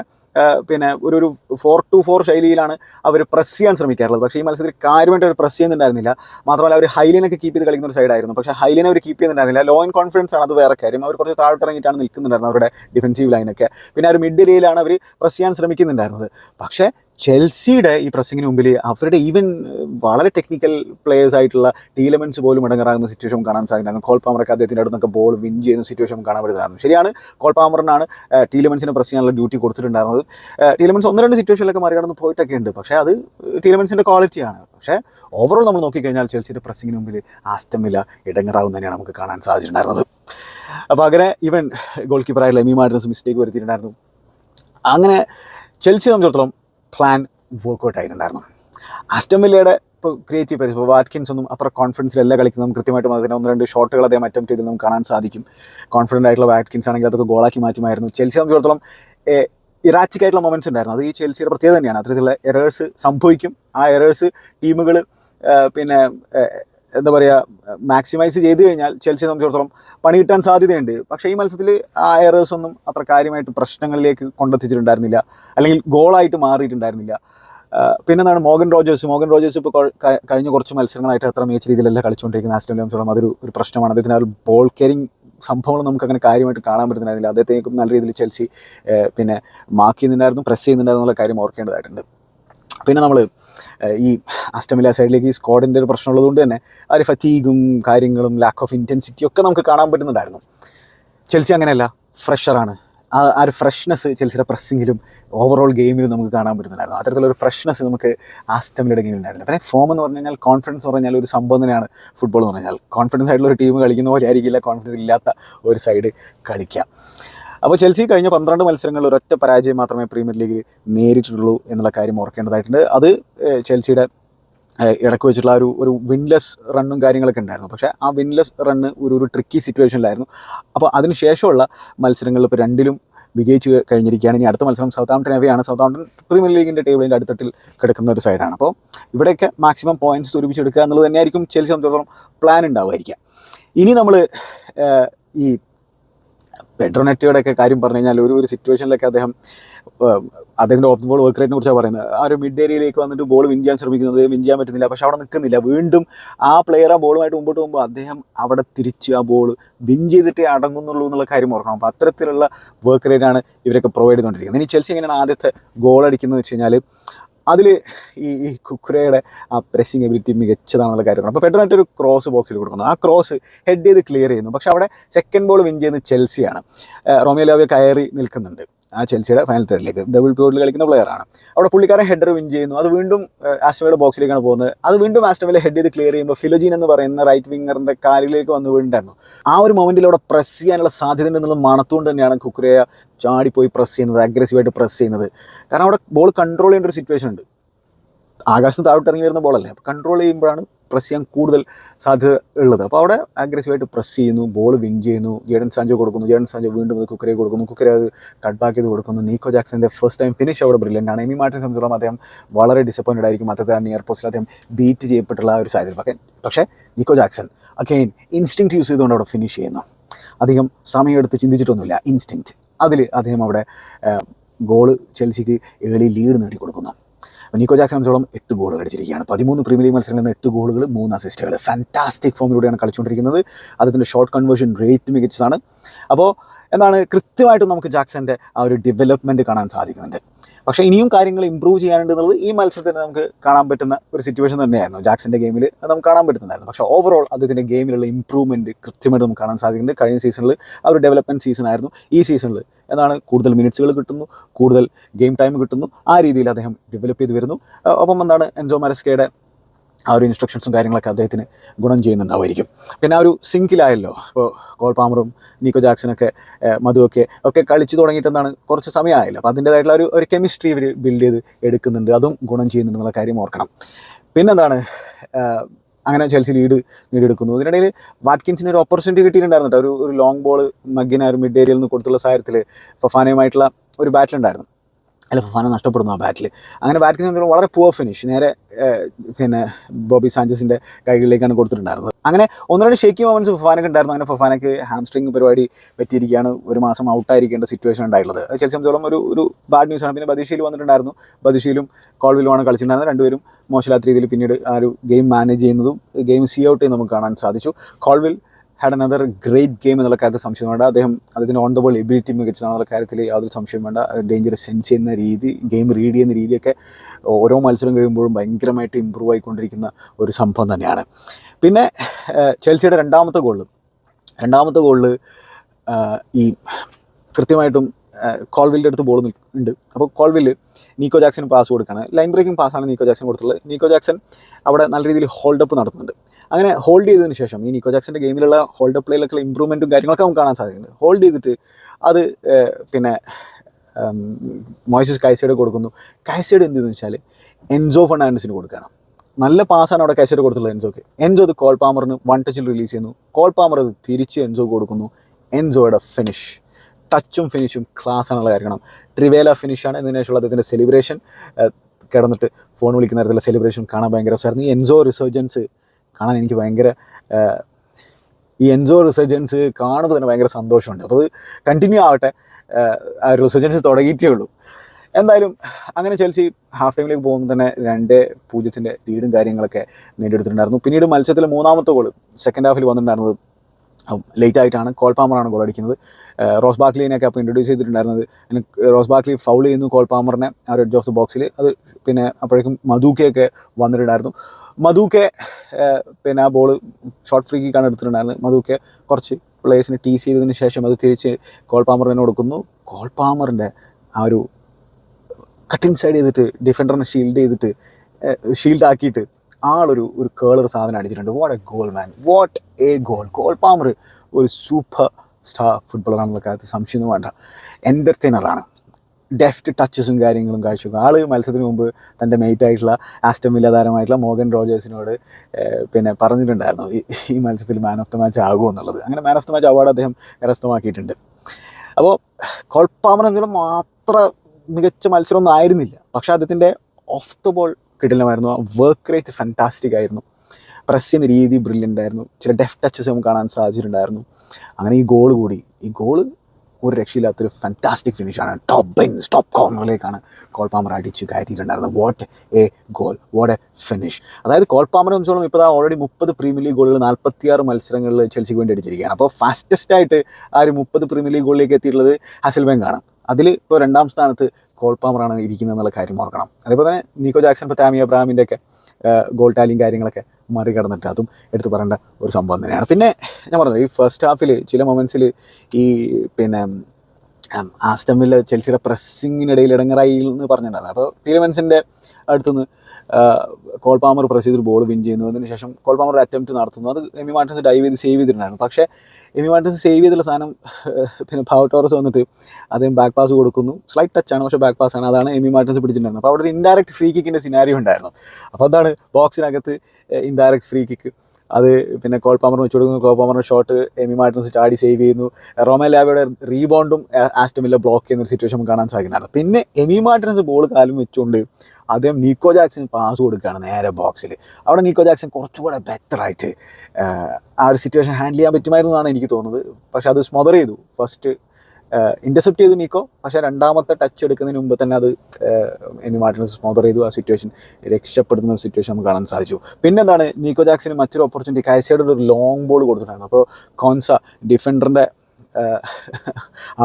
പിന്നെ ഒരു ഒരു ഫോർ ടു ഫോർ ശൈലിയിലാണ് അവർ പ്രസ് ചെയ്യാൻ ശ്രമിക്കാറുള്ളത്. പക്ഷേ ഈ മത്സരത്തിൽ കാര്യമായിട്ട് അവർ പ്രസ് ചെയ്യുന്നുണ്ടായിരുന്നില്ല. മാത്രമല്ല അവർ ഹൈലൈനൊക്കെ കീപ്പ് ചെയ്ത് കളിക്കുന്ന ഒരു സൈഡായിരുന്നു. പക്ഷേ ഹൈലിനെ അവർ കീപ്പ് ചെയ്യുന്നുണ്ടായിരുന്നില്ല. ലോ ഇൻ കോൺഫിഡൻസ് ആണ് അത് വേറെ കാര്യം. അവർ കുറച്ച് താഴോട്ട് ഇറങ്ങിയിട്ടാണ് നിൽക്കുന്നുണ്ടായിരുന്നത് അവരുടെ ഡിഫൻസീവ് ലൈനൊക്കെ പിന്നെ ഒരു മിഡ് ഏരിയയിലാണ് അവർ പ്രസ് ചെയ്യാൻ ശ്രമിക്കുന്നുണ്ടായിരുന്നത്. പക്ഷേ ചെൽസിയുടെ ഈ പ്രസിംഗിന് മുമ്പിൽ അവരുടെ ഈവൻ വളരെ ടെക്നിക്കൽ പ്ലേയേഴ്സ് ആയിട്ടുള്ള ടീലമെൻസ് പോലും ഇടങ്ങറാകുന്ന സിറ്റുവേഷൻ കാണാൻ സാധിക്കുന്നു കോൾ പാമറൊക്കെ അദ്ദേഹത്തിന്റെ അടുത്തൊക്കെ ബോൾ വിൻ ചെയ്യുന്ന സിറ്റുവേഷൻ കാണാൻ പറ്റുന്നതാണ് ശരിയാണ് കോൾ പാമറിനാണ് ടീലമെൻസിന് പ്രസ് ചെയ്യാനുള്ള ഡ്യൂട്ടി കൊടുത്തിട്ടുണ്ടായിരുന്നത്. ടീലമെൻസ് ഒന്ന് രണ്ട് സിറ്റുവേഷനിലൊക്കെ മറികടന്ന് പോയിട്ടൊക്കെ ഉണ്ട്. പക്ഷേ അത് ടീലമെൻസിന്റെ ക്വാളിറ്റിയാണ് പക്ഷേ ഓവറോൾ നമ്മൾ നോക്കിക്കഴിഞ്ഞാൽ ചെൽസിയുടെ പ്രസിംഗിന് മുമ്പിൽ ആസ്റ്റമില്ല ഇടങ്ങറാവുന്ന തന്നെയാണ് നമുക്ക് കാണാൻ സാധിച്ചിട്ടുണ്ടായിരുന്നത്. അപ്പോൾ അങ്ങനെ ഈവൻ ഗോൾ കീപ്പറായിട്ടുള്ള ലെമി മാർട്ടിനസ് മിസ്റ്റേക്ക് വരുത്തിയിട്ടുണ്ടായിരുന്നു. അങ്ങനെ ചെൽസി സംബന്ധിച്ചിടത്തോളം പ്ലാൻ വർക്കൗട്ട് ആയിട്ടുണ്ടായിരുന്നു അസ്റ്റമില്ലയുടെ ഇപ്പോൾ ക്രിയേറ്റീവ് പേഴ്സ് ഇപ്പോൾ വാറ്റ്കിൻസ് ഒന്നും അത്ര കോൺഫിഡൻസിലല്ല കളിക്കുന്നത് കൃത്യമായിട്ടും മതി ഒന്ന് രണ്ട് ഷോട്ടുകൾ അദ്ദേഹം അറ്റംപ്റ്റ് ചെയ്ത് നമുക്ക് കാണാൻ സാധിക്കും. കോൺഫിഡന്റ് ആയിട്ടുള്ള വാറ്റ്കിൻസ് ആണെങ്കിൽ അതൊക്കെ ഗോളാക്കി മാറ്റുമായിരുന്നു. ചെൽസി സംബന്ധിച്ചിടത്തോളം ഇറാറ്റിക് ആയിട്ടുള്ള മൊമെന്റ്സ് ഉണ്ടായിരുന്നു. അത് ഈ ചെൽസിയുടെ പ്രത്യേകത തന്നെയാണ്. അത്തരത്തിലുള്ള എറേഴ്സ് സംഭവിക്കും. ആ എറേഴ്സ് ടീമുകൾ പിന്നെ എന്താ പറയുക മാക്സിമൈസ് ചെയ്ത് കഴിഞ്ഞാൽ ചെൽസിയെ സംബന്ധിച്ചിടത്തോളം പണി കിട്ടാൻ സാധ്യതയുണ്ട്. പക്ഷേ ഈ മത്സരത്തിൽ ആ എറേഴ്സ് ഒന്നും അത്ര കാര്യമായിട്ട് പ്രശ്നങ്ങളിലേക്ക് കൊണ്ടെത്തിച്ചിട്ടുണ്ടായിരുന്നില്ല. അല്ലെങ്കിൽ ഗോളായിട്ട് മാറിയിട്ടുണ്ടായിരുന്നില്ല. പിന്നെന്താണ് മോഗൻ റോജേഴ്സ്? മോഗൻ റോജേഴ്സ് ഇപ്പോൾ കഴിഞ്ഞ കുറച്ച് മത്സരങ്ങളായിട്ട് അത്ര മികച്ച രീതിയിലല്ല കളിച്ചുകൊണ്ടിരിക്കുന്ന ആസ്റ്റൻ സംബന്ധിച്ചിടത്തോളം അതൊരു ഒരു പ്രശ്നമാണ്. അദ്ദേഹത്തിന് ആ ഒരു ബോൾ കെയറിങ് സംഭവങ്ങൾ നമുക്ക് അങ്ങനെ കാര്യമായിട്ട് കാണാൻ പറ്റുന്നുണ്ടായിരുന്നില്ല. അദ്ദേഹത്തേക്കും നല്ല രീതിയിൽ ചെൽസി പിന്നെ മാർക്ക് ചെയ്യുന്നുണ്ടായിരുന്നു പ്രസ് ചെയ്യുന്നുണ്ടായിരുന്നു എന്നുള്ള കാര്യം ഓർക്കേണ്ടതായിട്ടുണ്ട്. പിന്നെ നമ്മൾ ഈ അസ്റ്റമില സൈഡിലേക്ക് ഈ സ്ക്വാഡിന്റെ ഒരു പ്രശ്നമുള്ളതുകൊണ്ട് തന്നെ ആ ഫറ്റീഗും കാര്യങ്ങളും ലാക്ക് ഓഫ് ഇന്റൻസിറ്റി ഒക്കെ നമുക്ക് കാണാൻ പറ്റുന്നുണ്ടായിരുന്നു. ചെൽസി അങ്ങനെയല്ല ഫ്രഷറാണ് ആ ആ ഒരു ഫ്രഷ്നെസ് ചെൽസിയുടെ പ്രസ്സിങ്ങിലും ഓവറോൾ ഗെയിമിലും നമുക്ക് കാണാൻ പറ്റുന്നുണ്ടായിരുന്നു. അത്തരത്തിലൊരു ഫ്രഷ്നെസ് നമുക്ക് ആസ്റ്റമിലയുടെ ഗെയിമിൽ ഉണ്ടായിരുന്നു. പിന്നെ ഫോം എന്ന് പറഞ്ഞു കഴിഞ്ഞാൽ കോൺഫിഡൻസ് എന്ന് പറഞ്ഞാൽ ഒരു സംഭവം തന്നെയാണ് ഫുട്ബോൾ എന്ന് പറഞ്ഞാൽ. കോൺഫിഡൻസ് ആയിട്ടുള്ള ഒരു ടീം കളിക്കുന്ന പോലെ ആയിരിക്കില്ല കോൺഫിഡൻസ് ഇല്ലാത്ത ഒരു സൈഡ് കളിക്കുക. അപ്പോൾ ചെൽസി കഴിഞ്ഞ പന്ത്രണ്ട് മത്സരങ്ങളിൽ ഒരൊറ്റ പരാജയം മാത്രമേ പ്രീമിയർ ലീഗിൽ നേരിട്ടുള്ളൂ എന്നുള്ള കാര്യം ഓർക്കേണ്ടതായിട്ടുണ്ട്. അത് ചെൽസിയുടെ ഇടയ്ക്ക് വെച്ചിട്ടുള്ള ഒരു ഒരു വിൻലെസ് റണ്ണും കാര്യങ്ങളൊക്കെ ഉണ്ടായിരുന്നു. പക്ഷേ ആ വിൻലെസ് റണ്ണ് ഒരു ഒരു ട്രിക്കി സിറ്റുവേഷനിലായിരുന്നു അപ്പോൾ അതിന് ശേഷമുള്ള മത്സരങ്ങളിൽ ഇപ്പോൾ രണ്ടിലും വിജയിച്ച് കഴിഞ്ഞിരിക്കുകയാണ്. ഇനി അടുത്ത മത്സരം സൗത്ത് സൗത്താംപ്ടൺ എവയാണ് സൗത്താംപ്ടൺ പ്രീമിയർ ലീഗിന്റെ ടേബിളിന്റെ അടുത്തട്ടിൽ കിടക്കുന്ന ഒരു സൈഡാണ് അപ്പോൾ ഇവിടെയൊക്കെ മാക്സിമം പോയിന്റ്സ് ഒരുമിച്ചെടുക്കുക എന്നുള്ളത് തന്നെയായിരിക്കും ചെൽസി സംബന്ധിച്ചിടത്തോളം പ്ലാൻ ഉണ്ടാവുമായിരിക്കാം ഇനി നമ്മൾ ഈ പെഡ്രോനെറ്റയുടെ ഒക്കെ കാര്യം പറഞ്ഞു കഴിഞ്ഞാൽ ഒരു ഒരു സിറ്റുവേഷനിലൊക്കെ അദ്ദേഹം അദ്ദേഹത്തിന്റെ ഓഫ് ബോൾ വർക്ക് റേറ്റിനെ കുറിച്ചാണ് പറയുന്നത്. ആ ഒരു മിഡ് ഏരിയയിലേക്ക് വന്നിട്ട് ബോൾ വിൻ ചെയ്യാൻ ശ്രമിക്കുന്നത് വിൻ ചെയ്യാൻ പറ്റുന്നില്ല. പക്ഷെ അവിടെ നിൽക്കുന്നില്ല. വീണ്ടും ആ പ്ലെയർ ആ ബോളുമായിട്ട് മുമ്പോട്ട് പോകുമ്പോൾ അദ്ദേഹം അവിടെ തിരിച്ച് ആ ബോൾ വിൻ ചെയ്തിട്ടേ അടങ്ങുന്നുള്ളൂ എന്നുള്ള കാര്യം ഓർക്കണം. അപ്പോൾ അത്തരത്തിലുള്ള വർക്ക് റേറ്റാണ് ഇവരൊക്കെ പ്രൊവൈഡ് ചെയ്തുകൊണ്ടിരിക്കുന്നത്. ഇനി ചെൽസി എങ്ങനെയാണ് ആദ്യത്തെ ഗോൾ അടിക്കുന്നത് വെച്ച് കഴിഞ്ഞാൽ അതിൽ ഈ ഈ കുക്കുരയുടെ ആ പ്രസ്സിങ് എബിലിറ്റി മികച്ചതാണെന്നുള്ള കാര്യമാണ് അപ്പോൾ പെട്ടെന്നായിട്ട് ഒരു ക്രോസ് ബോക്സിൽ കൊടുക്കുന്നു. ആ ക്രോസ് ഹെഡ് ചെയ്ത് ക്ലിയർ ചെയ്യുന്നു. പക്ഷേ അവിടെ സെക്കൻഡ് ബോൾ വിൻ ചെയ്യുന്നത് ചെൽസിയാണ് റോമിയോ ലാവിയ കയറി നിൽക്കുന്നുണ്ട്. ആ ചെൽസിയുടെ ഫൈനൽ തേർഡിലേക്ക് ഡബിൾ പ്യൂറിൽ കളിക്കുന്ന പ്ലെയറാണ് അവിടെ പുള്ളിക്കാരൻ ഹെഡർ വിൻ ചെയ്യുന്നു. അത് വീണ്ടും ആസ്റ്റമയുടെ ബോക്സിലേക്കാണ് പോകുന്നത്. അത് വീണ്ടും ആസ്റ്റമയിലെ ഹെഡ് ചെയ്ത് ക്ലിയർ ചെയ്യുമ്പോൾ ഫിലോജീൻ എന്ന് പറയുന്ന റൈറ്റ് വിങ്ങറിന്റെ കാലിലേക്ക് വന്ന് വീണ്ടായിരുന്നു ആ ഒരു മൊമെന്റിൽ അവിടെ പ്രസ് ചെയ്യാനുള്ള സാധ്യത ഉണ്ടെന്നുള്ള മണത്തുകൊണ്ട് തന്നെയാണ് കുക്കുരയ ചാടിപ്പോയി പ്രസ് ചെയ്യുന്നത് അഗ്രസീവായിട്ട് പ്രസ് ചെയ്യുന്നത്. കാരണം അവിടെ ബോൾ കൺട്രോൾ ചെയ്യേണ്ട ഒരു സിറ്റുവേഷൻ ഉണ്ട്. ആകാശം താഴോട്ട് ഇറങ്ങി വരുന്ന ബോളല്ലേ? അപ്പോൾ കൺട്രോൾ ചെയ്യുമ്പോഴാണ് പ്രസ് ചെയ്യാൻ കൂടുതൽ സാധ്യത ഉള്ളത്. അപ്പോൾ അവിടെ അഗ്രസീവായിട്ട് പ്രസ് ചെയ്യുന്നു ബോൾ വിൻ ചെയ്യുന്നു. ജേഡൻ സാഞ്ചോ കൊടുക്കുന്നു. ജേഡൻ സാഞ്ചോ വീണ്ടും അത് കുക്കരെ കൊടുക്കുന്നു. കുക്കരെ അത് കട്ട് ബാക്ക് ചെയ്ത് കൊടുക്കുന്നു. നീക്കോ ജാക്സന്റെ ഫസ്റ്റ് ടൈം ഫിനിഷ് അവിടെ ബ്രില്യന്റ് ആണ്. എമി മാറ്റിനെ സംബന്ധിച്ചോളം അദ്ദേഹം വളരെ ഡിസപ്പോയിന്റഡ് ആയിരിക്കും. അദ്ദേഹത്തെ നിയർ പോസ്റ്റിൽ അദ്ദേഹം ബീറ്റ് ചെയ്യപ്പെട്ടുള്ള ആ ഒരു സാഹചര്യം. പക്ഷേ പക്ഷേ Nico Jackson again instinct use ചെയ്തുകൊണ്ട് അവിടെ ഫിനിഷ് ചെയ്യുന്നു. അധികം സമയമെടുത്ത് ചിന്തിച്ചിട്ടൊന്നുമില്ല. ഇൻസ്റ്റിങ് അതിൽ അദ്ദേഹം അവിടെ ഗോൾ ചെൽസിക്ക് ഏളി ലീഡ് നേടിക്കൊടുക്കുന്നു. നിക്കോ സംബന്ധിച്ചോളം എട്ട് ഗോളുകൾ അടിച്ചിരിക്കുകയാണ്. പതിമൂന്ന് പ്രീമിയർ ലീഗ് മത്സരങ്ങളിൽ നിന്ന് എട്ട് ഗോളുകൾ മൂന്ന് അസിസ്റ്റുകൾ ഫാന്റാസ്റ്റിക് ഫോമിലൂടെയാണ് കളിച്ചുകൊണ്ടിരിക്കുന്നത്. അദ്ദേഹത്തിന്റെ ഷോർട്ട് കൺവേർഷൻ റേറ്റ് മികച്ചതാണ്. അപ്പോൾ എന്താണ് കൃത്യമായിട്ടും നമുക്ക് ജാക്സന്റെ ആ ഒരു ഡെവലപ്മെന്റ് കാണാൻ സാധിക്കുന്നുണ്ട്. പക്ഷേ ഇനിയും കാര്യങ്ങൾ ഇമ്പ്രൂവ് ചെയ്യാനുണ്ട് എന്നുള്ളത് ഈ മത്സരത്തിൽ നമുക്ക് കാണാൻ പറ്റുന്ന ഒരു സിറ്റുവേഷൻ തന്നെയായിരുന്നു. ജാക്സന്റെ ഗെയിമിൽ അത് നമുക്ക് കാണാൻ പറ്റുന്നുണ്ടായിരുന്നു. പക്ഷേ ഓവറോൾ അദ്ദേഹത്തിന്റെ ഗെയിമിലുള്ള ഇമ്പ്രൂവ്മെന്റ് കൃത്യമായിട്ട് നമുക്ക് കാണാൻ സാധിക്കുന്നുണ്ട്. കഴിഞ്ഞ സീസണിൽ ആ ഒരു ഡെവലപ്മെന്റ് സീസൺ ആയിരുന്നു. ഈ സീസണിൽ എന്നാണ് കൂടുതൽ മിനിറ്റ്സുകൾ കിട്ടുന്നു കൂടുതൽ ഗെയിം ടൈം കിട്ടുന്നു. ആ രീതിയിൽ അദ്ദേഹം ഡെവലപ്പ് ചെയ്ത് വരുന്നു. ഒപ്പം എന്താണ് എൻജോ മരസ്കയുടെ ആ ഒരു ഇൻസ്ട്രക്ഷൻസും കാര്യങ്ങളൊക്കെ അദ്ദേഹത്തിന് ഗുണം ചെയ്യുന്നുണ്ടാവുമായിരിക്കും. പിന്നെ ആ ഒരു സിങ്കിലായല്ലോ. ഇപ്പോൾ കോൾ പാമറും നീക്കോ ജാക്സനൊക്കെ മധുവൊക്കെ ഒക്കെ കളിച്ചു തുടങ്ങിയിട്ടെന്നാണ് കുറച്ച് സമയമായല്ലോ. അപ്പോൾ അതിന്റേതായിട്ടുള്ള ഒരു ഒരു കെമിസ്ട്രി ഇവർ ബിൽഡ് ചെയ്ത് എടുക്കുന്നുണ്ട്. അതും ഗുണം ചെയ്യുന്നുണ്ടെന്നുള്ള കാര്യം ഓർക്കണം. പിന്നെന്താണ് അങ്ങനെ ചെൽസി ലീഡ് നേടിയെടുക്കുന്നു. ഇതിനിടയിൽ വാറ്റ്കിൻസിന് ഒരു ഓപ്പർച്യൂണിറ്റി കിട്ടിയിട്ടുണ്ടായിരുന്നു കേട്ടോ ഒരു ഒരു ലോങ് ബോൾ മഗ്ഗിന് ഒരു മിഡ് ഏരിയയിൽ നിന്ന് കൊടുത്തുള്ള സാഹചര്യത്തിൽ ഫഫാനയുമായിട്ടുള്ള ഒരു ബാറ്റിൽ ഉണ്ടായിരുന്നു. അല്ല ഫാന നഷ്ടപ്പെടുന്നു ആ ബാറ്റിൽ അങ്ങനെ ബാറ്റിംഗ് വളരെ പുവർ ഫിനിഷ് നേരെ പിന്നെ ബോബി സാഞ്ചസിന്റെ കൈകളിലേക്കാണ് കൊടുത്തിട്ടുണ്ടായിരുന്നത്. അങ്ങനെ ഒന്ന് രണ്ട് ഷേക്കി മൊമെന്റ്സ് ഫഫാനക്ക് ഉണ്ടായിരുന്നു. അങ്ങനെ ഫഫാനക്ക് ഹാംസ്ട്രിങ് പരിപാടി പറ്റിയിരിക്കുകയാണ്. ഒരു മാസം ഔട്ടായിരിക്കേണ്ട സിറ്റുവേഷൻ ഉണ്ടായിട്ടുള്ളത്. ചില സംബന്ധിച്ചോളം ഒരു ഒരു ബാഡ് ന്യൂസാണ് പിന്നെ ബദീഷയിൽ വന്നിട്ടുണ്ടായിരുന്നു. ബദീഷയിലും കോൾവിലുമാണ് കളിച്ചിട്ടുണ്ടായിരുന്നത്. രണ്ടുപേരും മോശമില്ലാത്ത രീതിയിൽ പിന്നീട് ആ ഒരു ഗെയിം മാനേജ് ചെയ്യുന്നതും ഗെയിം സീ ഔട്ട് ചെയ്യുന്നതും നമുക്ക് കാണാൻ സാധിച്ചു. Colwill had another great game എന്നുള്ള കാര്യത്തിൽ സംശയം വേണ്ട. അദ്ദേഹം അദ്ദേഹത്തിന്റെ ഓൺ ദ ബോൾ എബിലിറ്റി മികച്ചതാണെന്നുള്ള കാര്യത്തിൽ യാതൊരു സംശയം വേണ്ട. ഡേഞ്ചർ സെൻസ് ചെയ്യുന്ന രീതി ഗെയിം റീഡ് ചെയ്യുന്ന രീതിയൊക്കെ ഓരോ മത്സരം കഴിയുമ്പോഴും ഭയങ്കരമായിട്ട് ഇമ്പ്രൂവ് ആയിക്കൊണ്ടിരിക്കുന്ന ഒരു സംഭവം തന്നെയാണ്. പിന്നെ ചേൽസിയുടെ രണ്ടാമത്തെ ഗോളിൽ രണ്ടാമത്തെ ഗോളിൽ ഈ കൃത്യമായിട്ടും കോൾവിലിന്റെ അടുത്ത് ബോൾ ഉണ്ട്. അപ്പോൾ കോൾവിൽ നീക്കോ ജാക്സന് പാസ് കൊടുക്കുകയാണ് ലൈൻ ബ്രേക്കിംഗ് പാസ്സാണ് നീക്കോ ജാക്സൺ കൊടുത്തുള്ളത്. നീക്കോ ജാക്സൺ അവിടെ നല്ല രീതിയിൽ ഹോൾഡപ്പ് നടത്തുന്നുണ്ട്. അങ്ങനെ ഹോൾഡ് ചെയ്തതിന് ശേഷം ഈ നിക്കോ ജാക്സന്റെ ഗെയിമിലുള്ള ഹോൾഡപ്പ് പ്ലേയിലൊക്കെ ഇമ്പ്രൂവ്മെന്റും കാര്യങ്ങളൊക്കെ നമുക്ക് കാണാൻ സാധിക്കുന്നുണ്ട്. ഹോൾഡ് ചെയ്തിട്ട് അത് പിന്നെ മോയ്സസ് കൈസൈഡ് കൊടുക്കുന്നു. കൈസൈഡ് എന്ത് ചെയ്തെന്ന് വെച്ചാൽ എൻസോ ഫെർണാണ്ടസിന് കൊടുക്കുകയാണ്. നല്ല പാസ്സാണ് അവിടെ കൈസൈഡ് കൊടുത്തുള്ളത് എൻസോക്ക് എൻസോ അത് കോൾ പാമറിന് വൺ ടച്ചിൽ റിലീസ് ചെയ്യുന്നു. കോൾ പാമർ അത് തിരിച്ച് എൻസോ കൊടുക്കുന്നു. എൻസോയുടെ ഫിനിഷ് ടച്ചും ഫിനിഷും ക്ലാസ് ആണുള്ള കാര്യമാണ്. ട്രിവേല ഫിനിഷാണ് ഇതിന് ശേഷമുള്ള അദ്ദേഹത്തിന്റെ സെലിബ്രേഷൻ കിടന്നിട്ട് ഫോൺ വിളിക്കുന്ന തരത്തിലുള്ള സെലിബ്രേഷൻ കാണാൻ ഭയങ്കര രസമായിരുന്നു. ഈ എൻസോ റിസർജൻസ് കാണാൻ എനിക്ക് ഭയങ്കര ഈ എൻസോ റിസർജൻസ് കാണുമ്പോൾ തന്നെ ഭയങ്കര സന്തോഷമുണ്ട്. അപ്പോൾ അത് കണ്ടിന്യൂ ആവട്ടെ. ആ റിസർജൻസ് തുടങ്ങിയിട്ടേ ഉള്ളൂ. എന്തായാലും അങ്ങനെ ചെൽസി ഹാഫ് ടൈമിലേക്ക് പോകുമ്പോൾ തന്നെ രണ്ട് പൂജ്യത്തിന്റെ ലീഡും കാര്യങ്ങളൊക്കെ നേടിയെടുത്തിട്ടുണ്ടായിരുന്നു. പിന്നീട് മത്സരത്തിലെ മൂന്നാമത്തെ ഗോൾ സെക്കൻഡ് ഹാഫിൽ വന്നിട്ടുണ്ടായിരുന്നത് ലേറ്റ് ആയിട്ടാണ് കോൾ പാമറാണ് ഗോൾ അടിക്കുന്നത്. റോസ് ബാക്ലിനെയൊക്കെ അപ്പോൾ ഇൻട്രൊഡ്യൂസ് ചെയ്തിട്ടുണ്ടായിരുന്നത്. പിന്നെ റോസ് ബാക്ലി ഫൗൾ ചെയ്യുന്നു കോൾ പാമറിനെ ആ ഒരു ദ ബോക്സിൽ. അത് പിന്നെ അപ്പോഴേക്കും മധുക്കയൊക്കെ വന്നിട്ടുണ്ടായിരുന്നു. മധുക്കെ പിന്നെ ആ ബോൾ ഷോർട്ട് ഫ്രീ കിക്കാണ് എടുത്തിട്ടുണ്ടായിരുന്നത്. മധുക്കെ കുറച്ച് പ്ലേയേഴ്സിന് ടീസ് ചെയ്തതിന് ശേഷം അത് തിരിച്ച് കോൾ പാമറിനെ കൊടുക്കുന്നു. കോൾ പാമറിന്റെ ആ ഒരു കട്ടിങ് സൈഡ് ചെയ്തിട്ട് ഡിഫൻഡറിനെ ഷീൽഡ് ചെയ്തിട്ട് ഷീൽഡ് ആക്കിയിട്ട് ആളൊരു ഒരു കേളർ സാധനം അടിച്ചിട്ടുണ്ട്. What a goal man what a goal goal Palmer ഒരു സൂപ്പർ സ്റ്റാർ ഫുട്ബോളറാണെന്നുള്ള കാര്യത്തിൽ സംശയമൊന്നും വേണ്ട. എന്റർടൈനറാണ് ഡെഫ്റ്റ് ടച്ചസും കാര്യങ്ങളും കാഴ്ചവെക്കും. ആൾ മത്സരത്തിന് മുമ്പ് തന്റെ മെയ്റ്റ് ആയിട്ടുള്ള ആസ്റ്റം വില്ല താരമായിട്ടുള്ള മോഗൻ റോജേഴ്സിനോട് പിന്നെ പറഞ്ഞിട്ടുണ്ടായിരുന്നു ഈ മത്സരത്തിൽ മാൻ ഓഫ് ദ മാച്ച് ആകുമോ എന്നുള്ളത്. അങ്ങനെ man of the match award അദ്ദേഹം കരസ്ഥമാക്കിയിട്ടുണ്ട്. അപ്പോൾ കോൾപ്പാമറെങ്കിലും മാത്ര മികച്ച മത്സരമൊന്നും ആയിരുന്നില്ല. പക്ഷേ അദ്ദേഹത്തിന്റെ ഓഫ് ദ ബോൾ കിടിലമായിരുന്നു. വർക്ക് റേറ്റ് ഫാന്റാസ്റ്റിക് ആയിരുന്നു. പ്രസ് ചെയ്യുന്ന രീതി ബ്രില്യന്റ് ആയിരുന്നു. ചില ഡെഫ് ടച്ചസ് നമുക്ക് കാണാൻ സാധിച്ചിട്ടുണ്ടായിരുന്നു. അങ്ങനെ ഈ ഗോൾ കൂടി. ഈ ഗോൾ ഒരു രക്ഷയില്ലാത്തൊരു ഫാന്റാസ്റ്റിക് ഫിനിഷാണ് ടോപ്പ് ബെൻസ് ടോപ്പ് കോർണറിലേക്കാണ് കോൾപാമർ അടിച്ച് കയറ്റിയിട്ടുണ്ടായിരുന്നത്. What a goal what a finish അതായത് കോൾപാമറെ സംബന്ധിച്ചോളം ഇപ്പോൾ ഓൾറെഡി മുപ്പത് പ്രീമിയർ ലീഗ് ഗോളുകൾ നാൽപ്പത്തിയാറ് മത്സരങ്ങളിൽ ചെൽസിക്ക് വേണ്ടി അടിച്ചിരിക്കുകയാണ്. അപ്പോൾ ഫാസ്റ്റസ്റ്റ് ആയിട്ട് ആ ഒരു മുപ്പത് പ്രീമിയർ ലീഗ് ഗോളിലേക്ക് എത്തിയിട്ടുള്ളത് ഹസൽ ബാങ്ക് ആണ്. അതിൽ ഇപ്പോൾ രണ്ടാം സ്ഥാനത്ത് കോൾപാമറാണ് ഇരിക്കുന്നത് എന്നുള്ള കാര്യം ഓർക്കണം. അതേപോലെ തന്നെ നിക്കോ ജാക്സൺ ഇപ്പോൾ താമി അബ്രാമിന്റെ ഒക്കെ ഗോൾ ടാലിയും കാര്യങ്ങളൊക്കെ മറികടന്നിട്ട് അതും എടുത്തു പറയേണ്ട ഒരു സംഭവം തന്നെയാണ്. പിന്നെ ഞാൻ പറഞ്ഞത് ഈ ഫസ്റ്റ് ഹാഫിൽ ചില മൊമെന്റ്സിൽ ഈ പിന്നെ ആസ്റ്റമ്മിലെ ചെൽസിയുടെ പ്രസ്സിങ്ങിനിടയിൽ ഇടങ്ങറായി എന്ന് പറഞ്ഞിട്ടുണ്ടായിരുന്നു. അപ്പോൾ ടീലമെൻസിന്റെ അടുത്തുനിന്ന് കോൾ പാമർ പ്രസ് ചെയ്തൊരു ബോൾ വിൻ ചെയ്യുന്നു. അതിനുശേഷം കോൾപാമർ അറ്റംപ്റ്റ് നടത്തുന്നു. അത് എമി മാർട്ടിൻസ് ഡൈവ് ചെയ്ത് സേവ് ചെയ്തിട്ടുണ്ടായിരുന്നു. പക്ഷേ എമി മാർട്ടിൻസ് സേവ് ചെയ്തിട്ടുള്ള സാധനം പിന്നെ പാവ ടോറസ് വന്നിട്ട് അദ്ദേഹം ബാക്ക് പാസ് കൊടുക്കുന്നു. സ്ലൈറ്റ് ടച്ച് ആണ് പക്ഷേ ബാക്ക് പാസ് ആണ്. അതാണ് എമി മാർട്ടിൻസ് പിടിച്ചിട്ടുണ്ടായിരുന്നത്. അപ്പോൾ അവിടെ ഒരു ഇൻഡയറക്റ്റ് ഫ്രീ കിക്കിന്റെ സിനാരിയോ ഉണ്ടായിരുന്നു. അപ്പോൾ അതാണ് ബോക്സിനകത്ത് ഇൻഡയറക്റ്റ് ഫ്രീ കിക്ക് അത് പിന്നെ കോൾ പാമർ വെച്ച് കൊടുക്കുന്നു. കോൾ പാമറിന് ഷോട്ട് എമി മാർട്ടിൻസ് ചാടി സേവ് ചെയ്യുന്നു. റോമേ ലാബയുടെ റീബൗണ്ടും ആസ്റ്റമില്ല ബ്ലോക്ക് ചെയ്യുന്ന ഒരു സിറ്റുവേഷൻ കാണാൻ സാധിക്കുന്നതാണ് പിന്നെ എമി മാർട്ടിൻസ് ബോൾ കാലും വെച്ചുകൊണ്ട് അദ്ദേഹം നീക്കോ ജാക്സൺ പാസ് കൊടുക്കുകയാണ് നേരെ ബോക്സിൽ അവിടെ നീക്കോ ജാക്സൺ കുറച്ചുകൂടെ ബെറ്ററായിട്ട് ആ ഒരു സിറ്റുവേഷൻ ഹാൻഡിൽ ചെയ്യാൻ പറ്റുമായിരുന്നു എന്നാണ് എനിക്ക് തോന്നുന്നത്. പക്ഷേ അത് സ്മൊദർ ചെയ്തു. ഫസ്റ്റ് ഇന്റർസെപ്റ്റ് ചെയ്ത് നീക്കോ? പക്ഷേ രണ്ടാമത്തെ ടച്ച് എടുക്കുന്നതിന് മുമ്പ് തന്നെ അത് എനി മാർട്ടിനസ് സ്മോദർ ചെയ്തു. ആ സിറ്റുവേഷൻ രക്ഷപ്പെടുത്തുന്ന ഒരു സിറ്റുവേഷൻ നമുക്ക് കാണാൻ സാധിച്ചു. പിന്നെന്താണ് നീക്കോ ജാക്സിന് മറ്റൊരു ഓപ്പർച്യൂണിറ്റി കൈസയുടെ ഒരു ലോങ് ബോൾ കൊടുത്തിട്ടുണ്ടായിരുന്നു. അപ്പോൾ കോൺസ ഡിഫൻഡറിന്റെ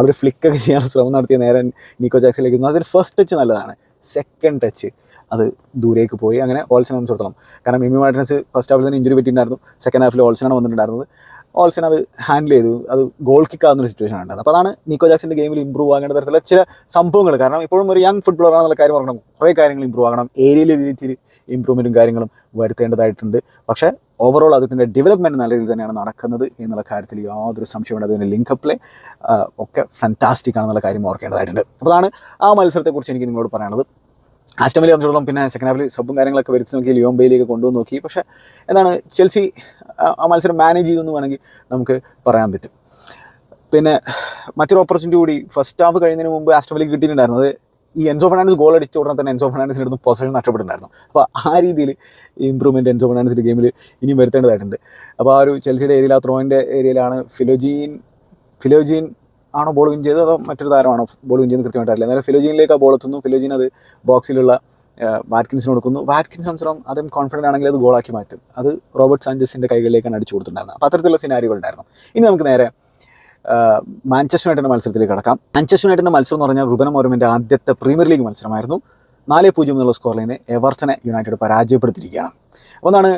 ഒരു ഫ്ലിക്കൊക്കെ ചെയ്യാൻ ശ്രമം നടത്തിയ നേരെ നീക്കോ ജാക്സിലേക്ക് അതിന് ഫസ്റ്റ് ടച്ച് നല്ലതാണ്. സെക്കൻഡ് ടച്ച് അത് ദൂരേക്ക് പോയി. അങ്ങനെ ഓൾസിനെ സംബന്ധിച്ചിടത്തോളം കാരണം എമി മാർട്ടിനസ് ഫസ്റ്റ് ഹാഫിൽ തന്നെ ഇഞ്ചുറി പറ്റിയിട്ടുണ്ടായിരുന്നു. സെക്കൻഡ് ഹാഫിൽ ഓൾസിനാണ് വന്നിട്ടുണ്ടായിരുന്നത്. ഓൾസൺ അത് ഹാൻഡിൽ ചെയ്തു. അത് ഗോൾ കിക്ക് ആകുന്ന ഒരു സിറ്റുവേഷൻ ഉണ്ടായത്. അപ്പോൾ അതാണ് നിക്കോ ജാക്സിന്റെ ഗെയിമിൽ ഇമ്പ്രൂവ് ആകേണ്ട തരത്തിലുള്ള ചില സംഭവങ്ങൾ. കാരണം ഇപ്പോഴും ഒരു യങ് ഫുട്ബോളർ ആണെന്നുള്ള കാര്യം ഓർക്കണം. കുറേ കാര്യങ്ങൾ ഇമ്പ്രൂവ് ആകണം. ഏരിയയിൽ രീതിയിൽ ഇമ്പ്രൂവ്മെന്റും കാര്യങ്ങളും വരുത്തേണ്ടതായിട്ടുണ്ട്. പക്ഷേ ഓവറോൾ അതിന്റെ ഡെവലപ്മെന്റ് നല്ല രീതിയിൽ തന്നെയാണ് നടക്കുന്നത് എന്നുള്ള കാര്യത്തിൽ യാതൊരു സംശയമുണ്ട് അതിന്റെ ലിങ്ക് പ്ലേ ഒക്കെ ഫാന്റാസ്റ്റിക് ആണെന്നുള്ള കാര്യം ഓർക്കേണ്ടതായിട്ടുണ്ട്. അപ്പോൾ അതാണ് ആ മത്സരത്തെക്കുറിച്ച് എനിക്ക് നിങ്ങളോട് പറയാനുള്ളത്. ആസ്റ്റമിലെ സംബന്ധിച്ചിടത്തോളം പിന്നെ സെക്കൻഡ് ഹാഫിൽ സബും കാര്യങ്ങളൊക്കെ വരുത്തി നോക്കി ലിയോൺ ബെയിലേക്ക് കൊണ്ടുവന്ന് നോക്കി. പക്ഷെ എന്താണ് ചെൽസി ആ മത്സരം മാനേജ് ചെയ്തെന്ന് വേണമെങ്കിൽ നമുക്ക് പറയാൻ പറ്റും. പിന്നെ മറ്റൊരു ഓപ്പർച്യൂണിറ്റി കൂടി ഫസ്റ്റ് ഹാഫ് കഴിയുന്നതിന് മുമ്പ് ആസ്റ്റമിലേക്ക് കിട്ടിയിട്ടുണ്ടായിരുന്നു. അത് ഈ എൻസോ ഫെർണാൻഡസ് ഗോൾ അടിച്ച ഉടനെ തന്നെ എൻസോ ഫെർണാൻഡസിന്റെ അടുത്ത് പൊസിഷൻ നഷ്ടപ്പെട്ടിട്ടുണ്ടായിരുന്നു. അപ്പോൾ ആ രീതിയിൽ ഇമ്പ്രൂവ്മെന്റ് എൻസോ ഫെർണാൻഡസിന്റെ ഗെയിമിൽ ഇനിയും വരുത്തേണ്ടതായിട്ടുണ്ട്. അപ്പോൾ ആ ഒരു ചെൽസിയുടെ ഏരിയയിൽ ആ ത്രോയിന്റെ ഏരിയയിലാണ് ഫിലോജീൻ ഫിലോജീൻ ആണോ ബോൾ വിൻ ചെയ്തത് അതോ മറ്റൊരു താരമാണോ ബോൾ വിൻ ചെയ്യുന്നത് കൃത്യമായിട്ട് അറിയില്ല. എന്നാലും ഫിലോജീനിലേക്ക് ആ ബോൾ എത്തുന്നു. ഫിലോജീൻ അത് ബോക്സിലുള്ള വാറ്റ്കിൻസിന് കൊടുക്കുന്നു. വാറ്റ്കിൻസ് സംബന്ധിച്ചിടത്തോളം അതും കോൺഫിഡന്റ് ആണെങ്കിൽ അത് ഗോളാക്കി മാറ്റും. അത് റോബർട്ട് സാഞ്ചസിന്റെ കൈകളിലേക്കാണ് അടിച്ചു കൊടുത്തിട്ടുണ്ടായിരുന്നത്. അപ്പോൾ അത്തരത്തിലുള്ള സിനാരികൾ ഉണ്ടായിരുന്നു. ഇനി നമുക്ക് നേരെ മാഞ്ചസ്റ്റർ യുണൈറ്റഡിന്റെ മത്സരത്തിലേക്ക് കടക്കാം. മാഞ്ചസ്റ്റർ യുണൈറ്റഡിന്റെ മത്സരം എന്ന് പറഞ്ഞാൽ റുബന മോർമിന്റെ ആദ്യത്തെ പ്രീമിയർ ലീഗ് മത്സരമായിരുന്നു. നാല് പൂജ്യം എന്നുള്ള സ്കോർ ലൈന് എവർട്ടനെ യുണൈറ്റഡ് പരാജയപ്പെടുത്തിയിരിക്കുകയാണ്. അതാണ്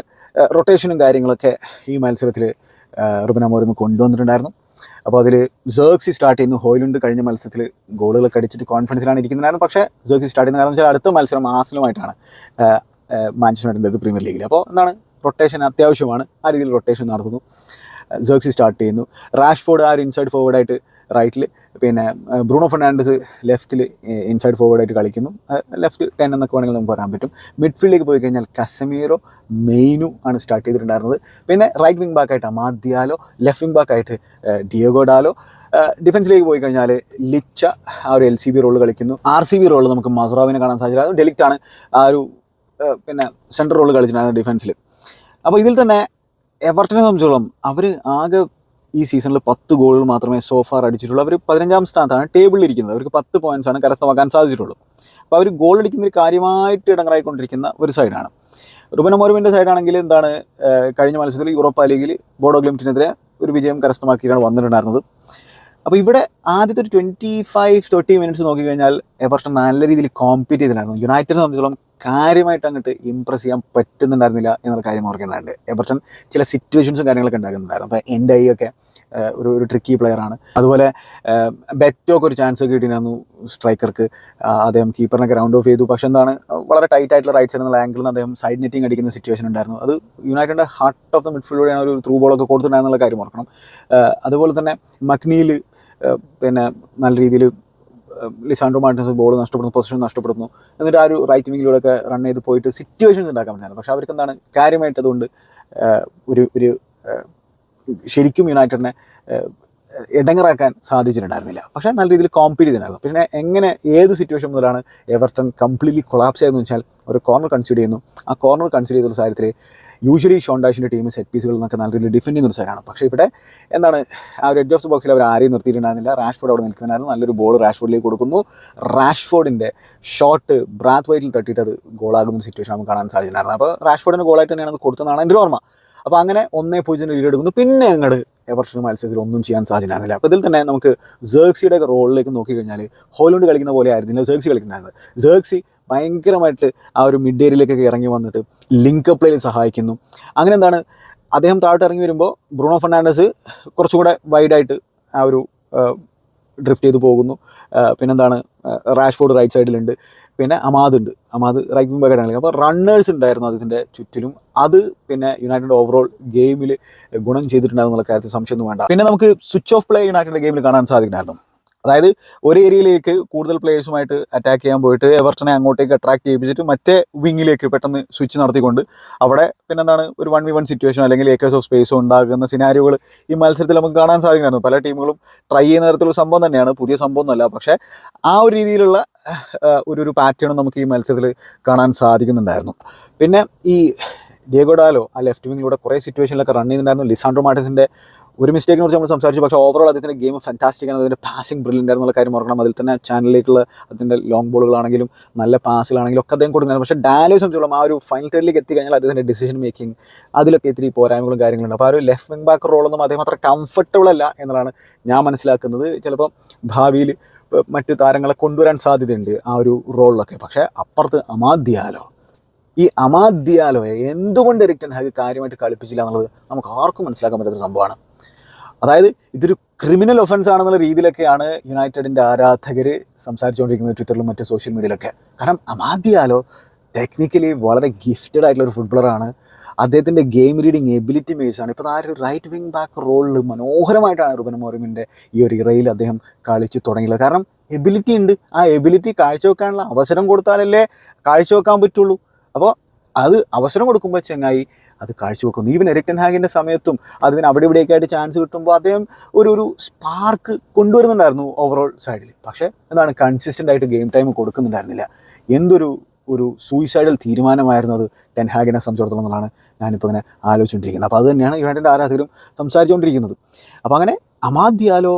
റൊട്ടേഷനും കാര്യങ്ങളൊക്കെ ഈ മത്സരത്തിൽ റുബന മോർമി കൊണ്ടുവന്നിട്ടുണ്ടായിരുന്നു. അപ്പോൾ അതിൽ ജേർക്സി സ്റ്റാർട്ട് ചെയ്യുന്നു. ഹോയിലുണ്ട് കഴിഞ്ഞ മത്സരത്തിൽ ഗോളുകളൊക്കെ അടിച്ചിട്ട് കോൺഫിഡൻസിലാണ് ഇരിക്കുന്നുണ്ടായിരുന്നു പക്ഷേ ജേർക്സി സ്റ്റാർട്ട് ചെയ്യുന്ന കാരണം വെച്ചാൽ അടുത്ത മത്സരം ആസിലുമായിട്ടാണ് മാഞ്ചസ്റ്റർ യുണൈറ്റഡ് പ്രീമിയർ ലീഗിൽ അപ്പോൾ എന്താണ്? റൊട്ടേഷൻ അത്യാവശ്യമാണ്. ആ രീതിയിൽ റൊട്ടേഷൻ നടത്തുന്നു. ജേർക്സി സ്റ്റാർട്ട് ചെയ്യുന്നു. റാഷ്ഫോർഡ് ആ ഒരു ഇൻസൈഡ് ഫോർവേഡായിട്ട് റൈറ്റിൽ പിന്നെ ബ്രൂണോ ഫെർണാണ്ടസ് ലെഫ്റ്റിൽ ഇൻസൈഡ് ഫോർവേഡ് ആയിട്ട് കളിക്കുന്നു. ലെഫ്റ്റ് ടെൻ എന്നൊക്കെ വേണമെങ്കിൽ നമുക്ക് പറയാൻ പറ്റും. മിഡ്ഫീൽഡിലേക്ക് പോയി കഴിഞ്ഞാൽ കസമീറോ മെയിനു ആണ് സ്റ്റാർട്ട് ചെയ്തിട്ടുണ്ടായിരുന്നത്. പിന്നെ റൈറ്റ് വിങ് ബാക്കായിട്ട് അമാദ്യാലോ ലെഫ്റ്റ് വിങ് ബാക്കായിട്ട് ഡിയോഗോ ഡാലോ ഡിഫൻസിലേക്ക് പോയി കഴിഞ്ഞാൽ ലിച്ച ആ ഒരു എൽ സി ബി റോൾ കളിക്കുന്നു. ആർ സി ബി റോൾ നമുക്ക് മസ്റാവിനെ കാണാൻ സാധിച്ചില്ല. അത് ഡെലിക്റ്റാണ് ആ ഒരു പിന്നെ സെൻട്രൽ റോൾ കളിച്ചിട്ടുണ്ടായിരുന്നു ഡിഫൻസിൽ അപ്പോൾ ഇതിൽ തന്നെ എവർട്ടനെ സംബന്ധിച്ചോളം അവർ ആകെ ഈ സീസണിൽ പത്ത് ഗോൾ മാത്രമേ സോഫാർ അടിച്ചിട്ടുള്ളൂ. അവർ പതിനഞ്ചാം സ്ഥാനത്താണ് ടേബിളിൽ ഇരിക്കുന്നത്. അവർക്ക് പത്ത് ആണ് കരസ്ഥമാക്കാൻ സാധിച്ചിട്ടുള്ളൂ. അപ്പോൾ അവർ ഗോൾ അടിക്കുന്നതിൽ കാര്യമായിട്ട് ഇടങ്ങറായിക്കൊണ്ടിരിക്കുന്ന ഒരു സൈഡാണ് റുബന മോരുവിന്റെ സൈഡാണെങ്കിൽ എന്താണ് കഴിഞ്ഞ മത്സരത്തിൽ യൂറോപ്പ ലീഗിൽ ബോഡോ ഗ്ലിംറ്റിനെതിരെ ഒരു വിജയം കരസ്ഥമാക്കിയാണ് വന്നിട്ടുണ്ടായിരുന്നത്. അപ്പോൾ ഇവിടെ ആദ്യത്തെ ഒരു ട്വന്റി ഫൈവ് തേർട്ടി മിനിറ്റ്സ് നോക്കിക്കഴിഞ്ഞാൽ എവർട്ടൺ നല്ല രീതിയിൽ കോമ്പീറ്റ് ചെയ്തിട്ടുണ്ടായിരുന്നു. യുണൈറ്റഡ് സംബന്ധിച്ചോളം കാര്യമായിട്ട് അങ്ങോട്ട് ഇമ്പ്രസ് ചെയ്യാൻ പറ്റുന്നുണ്ടായിരുന്നില്ല എന്നുള്ള കാര്യം ഓർക്കേണ്ടതുണ്ട്. എവർട്ടൺ ചില സിറ്റുവേഷൻസും കാര്യങ്ങളൊക്കെ ഉണ്ടാക്കുന്നുണ്ടായിരുന്നു. അപ്പോൾ എന്റെ ഐ ഒക്കെ ഒരു ഒരു ട്രിക്കി പ്ലെയറാണ് അതുപോലെ ബെറ്റോക്ക് ഒരു ചാൻസ് കിട്ടിയിരുന്നു സ്ട്രൈക്കർക്ക് അദ്ദേഹം കീപ്പറിനൊക്കെ റൗണ്ട് ഓഫ് ചെയ്തു. പക്ഷെ എന്താണ് വളരെ ടൈറ്റ് ആയിട്ടുള്ള റൈറ്റ് സൈഡിൽ നിന്നുള്ള ആംഗിളിൽ നിന്ന് അദ്ദേഹം സൈഡ് നെറ്റിംഗ് അടിക്കുന്ന സിറ്റുവേഷൻ ഉണ്ടായിരുന്നു. അത് യുണൈറ്റഡിന്റെ ഹാർട്ട് ഓഫ് ദ മിഡ്ഫീൽഡിലൂടെയാണ് ഒരു ത്രൂ ബോളൊക്കെ കൊടുത്തിട്ടുണ്ടായിരുന്നുള്ള കാര്യം ഓർക്കണം. അതുപോലെ തന്നെ മക്നിയിൽ പിന്നെ നല്ല രീതിയിൽ ലിസാൻഡ്രോ മാർട്ടിൻസ് ബോൾ നഷ്ടപ്പെടുന്നു പൊസിഷൻ നഷ്ടപ്പെടുന്നു എന്നിട്ട് ആ ഒരു റൈറ്റ് വിങ്ങിലൂടെ ഒക്കെ റൺ ചെയ്ത് പോയിട്ട് സിറ്റുവേഷൻസ് ഉണ്ടാക്കാൻ പറ്റുന്നത് പക്ഷേ അവർക്ക് എന്താണ് കാര്യമായിട്ട് അതുകൊണ്ട് ഒരു ഒരു ശരിക്കും യുണൈറ്റഡിനെ ഇടങ്ങറാക്കാൻ സാധിച്ചിട്ടുണ്ടായിരുന്നില്ല. പക്ഷേ നല്ല രീതിയിൽ കോമ്പീറ്റ് ചെയ്തിട്ടുണ്ടായിരുന്നു. പിന്നെ എങ്ങനെ ഏത് സിറ്റുവേഷൻ മുതലാണ് എവർട്ടൺ കംപ്ലീറ്റ്ലി കൊളാപ്സ് ചെയ്തെന്ന് വെച്ചാൽ ഒരു കോർണർ കൺസിഡർ ചെയ്യുന്നു. ആ കോർണർ കൺസിഡർ ചെയ്ത സാഹചര്യത്തിൽ യൂഷ്വലി ഷോൺ ഡാഷിന്റെ ടീം സെറ്റ് പീസുകളിൽ നിന്നൊക്കെ നല്ല രീതിയിൽ ഡിഫെൻഡ് ചെയ്യുന്ന ഒരു സൈഡാണ് പക്ഷേ ഇവിടെ എന്താണ് ആ ഒരു എഡ്ജ് ഓഫ് ബോക്സിൽ അവർ ആരെയും നിർത്തിയിട്ടുണ്ടായിരുന്നില്ല. റാഷ്ഫോർഡ് അവിടെ നിൽക്കുന്നുണ്ടായിരുന്നു നല്ലൊരു ബോൾ റാഷ്ഫോർഡിലേക്ക് കൊടുക്കുന്നു. റാഷ്ഫോർഡിന്റെ ഷോട്ട് ബ്രാത്ത് വൈറ്റിൽ തട്ടിയിട്ട് അത് ഗോളാകുന്ന ഒരു സിറ്റുവേഷൻ നമുക്ക് കാണാൻ സാധിച്ചിട്ടുണ്ടായിരുന്നു അപ്പോൾ റാഷ്ഫോർഡിന്റെ ഗോളായിട്ട് തന്നെയാണ് അത് കൊടുത്തതാണ് എന്റെ ഓർമ്മ. അപ്പോൾ അങ്ങനെ ഒന്നേ പൂജ്യം ലീഡ് എടുക്കുന്നു. പിന്നെ അങ്ങോട്ട് എവർഷന് മത്സരത്തിൽ ഒന്നും ചെയ്യാൻ സാധിച്ചില്ല അപ്പോൾ ഇതിൽ തന്നെ നമുക്ക് ജേഴ്സിയുടെ റോളിലേക്ക് നോക്കിക്കഴിഞ്ഞാൽ ഹോലണ്ട് കളിക്കുന്ന പോലെ ആയിരുന്നില്ല ജേഴ്സി കളിക്കുന്നതാണ് ജേഴ്സി ഭയങ്കരമായിട്ട് ആ ഒരു മിഡ് ഏരിയയിലേക്കൊക്കെ ഇറങ്ങി വന്നിട്ട് ലിങ്ക് പ്ലേയിൽ സഹായിക്കുന്നു. അങ്ങനെ എന്താണ് അദ്ദേഹം താഴോട്ട് ഇറങ്ങി വരുമ്പോൾ ബ്രൂണോ ഫെർണാണ്ടസ് കുറച്ചുകൂടെ വൈഡായിട്ട് ആ ഒരു ഡ്രിഫ്റ്റ് ചെയ്ത് പോകുന്നു. പിന്നെന്താണ് റാഷ്ഫോർഡ് റൈറ്റ് സൈഡിലുണ്ട് പിന്നെ അമാദ് ഉണ്ട്. അമാദ് റൈറ്റ് വിംഗ് ബാക്കായിട്ട് കളിക്കുക അപ്പോൾ റണ്ണേഴ്സ് ഉണ്ടായിരുന്നു അതിന്റെ ചുറ്റിലും. അത് പിന്നെ യുണൈറ്റഡ് ഓവറോൾ ഗെയിമിൽ ഗുണം ചെയ്തിട്ടുണ്ടാകുന്നുള്ള കാര്യത്തിൽ സംശയമൊന്നും വേണ്ട. പിന്നെ നമുക്ക് സ്വിച്ച് ഓഫ് പ്ലേ യുണൈറ്റഡ് ഗെയിമിൽ കാണാൻ സാധിക്കുന്നുണ്ടായിരുന്നു. അതായത് ഒരു ഏരിയയിലേക്ക് കൂടുതൽ പ്ലേയേഴ്സുമായിട്ട് അറ്റാക്ക് ചെയ്യാൻ പോയിട്ട് എവർട്ടനെ അങ്ങോട്ടേക്ക് അട്രാക്ട് ചെയ്യിപ്പിച്ചിട്ട് മറ്റേ വിങ്ങിലേക്ക് പെട്ടെന്ന് സ്വിച്ച് നടത്തിക്കൊണ്ട് അവിടെ പിന്നെന്താണ് ഒരു വൺ വി വൺ സിറ്റുവേഷൻ അല്ലെങ്കിൽ ഏക്കേഴ്സ് ഓഫ് സ്പേസോ ഉണ്ടാകുന്ന സിനാരിയോകൾ ഈ മത്സരത്തിൽ നമുക്ക് കാണാൻ സാധിക്കുമായിരുന്നു പല ടീമുകളും ട്രൈ ചെയ്യുന്ന തരത്തിലുള്ള സംഭവം തന്നെയാണ്. പുതിയ സംഭവം ഒന്നുമല്ല. പക്ഷേ ആ ഒരു രീതിയിലുള്ള ഒരു ഒരു പാറ്റേണും നമുക്ക് ഈ മത്സരത്തിൽ കാണാൻ സാധിക്കുന്നുണ്ടായിരുന്നു. പിന്നെ ഈ ഡിയഗോഡാലോ ആ ലെഫ്റ്റ് വിങ്ങിലൂടെ കുറേ സിറ്റുവേഷനിലൊക്കെ റൺ ചെയ്യുന്നുണ്ടായിരുന്നു ലിസാൻഡ്രോ മാർട്ടിൻസിന്റെ ഒരു മിസ്റ്റേക്കിനെ കുറിച്ച് നമ്മൾ സംസാരിച്ചു. പക്ഷേ ഓവറോൾ അദ്ദേഹത്തിന്റെ ഗെയിം ഫാന്റാസ്റ്റിക് ആണ്. അതിന്റെ പാസിംഗ് ബ്രില്ലിന്റ് ആയിരുന്നുള്ള കാര്യം ഓർക്കണം. അതിൽ തന്നെ ചാനലിലേക്കുള്ള അതിന്റെ ലോങ് ബോളുകളാണെങ്കിലും നല്ല പാസുകളാണെങ്കിലും ഒക്കെ അദ്ദേഹം കൊടുക്കുന്നുണ്ട് പക്ഷേ ഡാലോയെ സംബന്ധിച്ചോളം ആ ഒരു ഫൈനൽ തേർഡിലേക്ക് എത്തിക്കഴിഞ്ഞാൽ അദ്ദേഹത്തിന്റെ ഡിസിഷൻ മേക്കിംഗ് അതിലൊക്കെ ഇത്തിരി പോരായ്മകളും കാര്യങ്ങളുണ്ട്. അപ്പോൾ ആ ഒരു ലെഫ്റ്റ് വിങ് ബാക്ക് റോളൊന്നും അദ്ദേഹം അത്ര കംഫർട്ടബിൾ അല്ല എന്നാണ് ഞാൻ മനസ്സിലാക്കുന്നത്. ചിലപ്പോൾ ഭാവിയിൽ മറ്റു താരങ്ങളെ കൊണ്ടുവരാൻ സാധ്യതയുണ്ട് ആ ഒരു റോളിലൊക്കെ. പക്ഷേ അപ്പുറത്ത് അമാദ്യാലോ ഈ അമാദ്യാലോയെ എന്തുകൊണ്ട് എറിക്ടൻ ഹാഗ് കാര്യമായിട്ട് കളിപ്പിച്ചില്ല എന്നുള്ളത് നമുക്ക് ആർക്കും മനസ്സിലാക്കാൻ പറ്റാത്ത സംഭവമാണ്. അതായത് ഇതൊരു ക്രിമിനൽ ഒഫൻസ് ആണെന്നുള്ള രീതിയിലൊക്കെയാണ് യുണൈറ്റഡിന്റെ ആരാധകർ സംസാരിച്ചുകൊണ്ടിരിക്കുന്നത് ട്വിറ്ററിലും മറ്റ് സോഷ്യൽ മീഡിയയിലൊക്കെ. കാരണം അമാദ്യാലോ ടെക്നിക്കലി വളരെ ഗിഫ്റ്റഡ് ആയിട്ടുള്ള ഒരു ഫുട്ബോളറാണ്. അദ്ദേഹത്തിന്റെ ഗെയിം റീഡിങ് എബിലിറ്റി ആണ്. ഇപ്പോൾ ആ ഒരു റൈറ്റ് വിങ് ബാക്ക് റോളിൽ മനോഹരമായിട്ടാണ് റുബൻ മോറിമിന്റെ ഈ ഒരു ഇറയിൽ അദ്ദേഹം കളിച്ചു തുടങ്ങിയത്. കാരണം എബിലിറ്റി ഉണ്ട്. ആ എബിലിറ്റി കാഴ്ചവെക്കാനുള്ള അവസരം കൊടുത്താലല്ലേ കാഴ്ചവെക്കാൻ പറ്റുള്ളൂ. അപ്പോൾ അത് അവസരം കൊടുക്കുമ്പോൾ ചെങ്ങായി അത് കാഴ്ചവെക്കുന്നു. ഈവൻ എരിക്ടൻ ഹാഗിന്റെ സമയത്തും അതിന് അവിടെ ഇവിടെയൊക്കെ ആയിട്ട് ചാൻസ് കിട്ടുമ്പോൾ അദ്ദേഹം ഒരു ഒരു സ്പാർക്ക് കൊണ്ടുവരുന്നുണ്ടായിരുന്നു ഓവറോൾ സൈഡിൽ പക്ഷേ എന്താണ് കൺസിസ്റ്റന്റ് ആയിട്ട് ഗെയിം ടൈം കൊടുക്കുന്നുണ്ടായിരുന്നില്ല. എന്തൊരു ഒരു സൂയിസൈഡൽ തീരുമാനമായിരുന്നു അത് ടെൻഹാഗിനെ സംബന്ധിച്ചിടത്തോളം എന്നുള്ളതാണ് ഞാനിപ്പോൾ ഇങ്ങനെ ആലോചിച്ചുകൊണ്ടിരിക്കുന്നത് അപ്പോൾ അത് തന്നെയാണ് യുണൈറ്റഡ് ആരാധകരും സംസാരിച്ചുകൊണ്ടിരിക്കുന്നത് അപ്പോൾ അങ്ങനെ അമാദ്യാലോ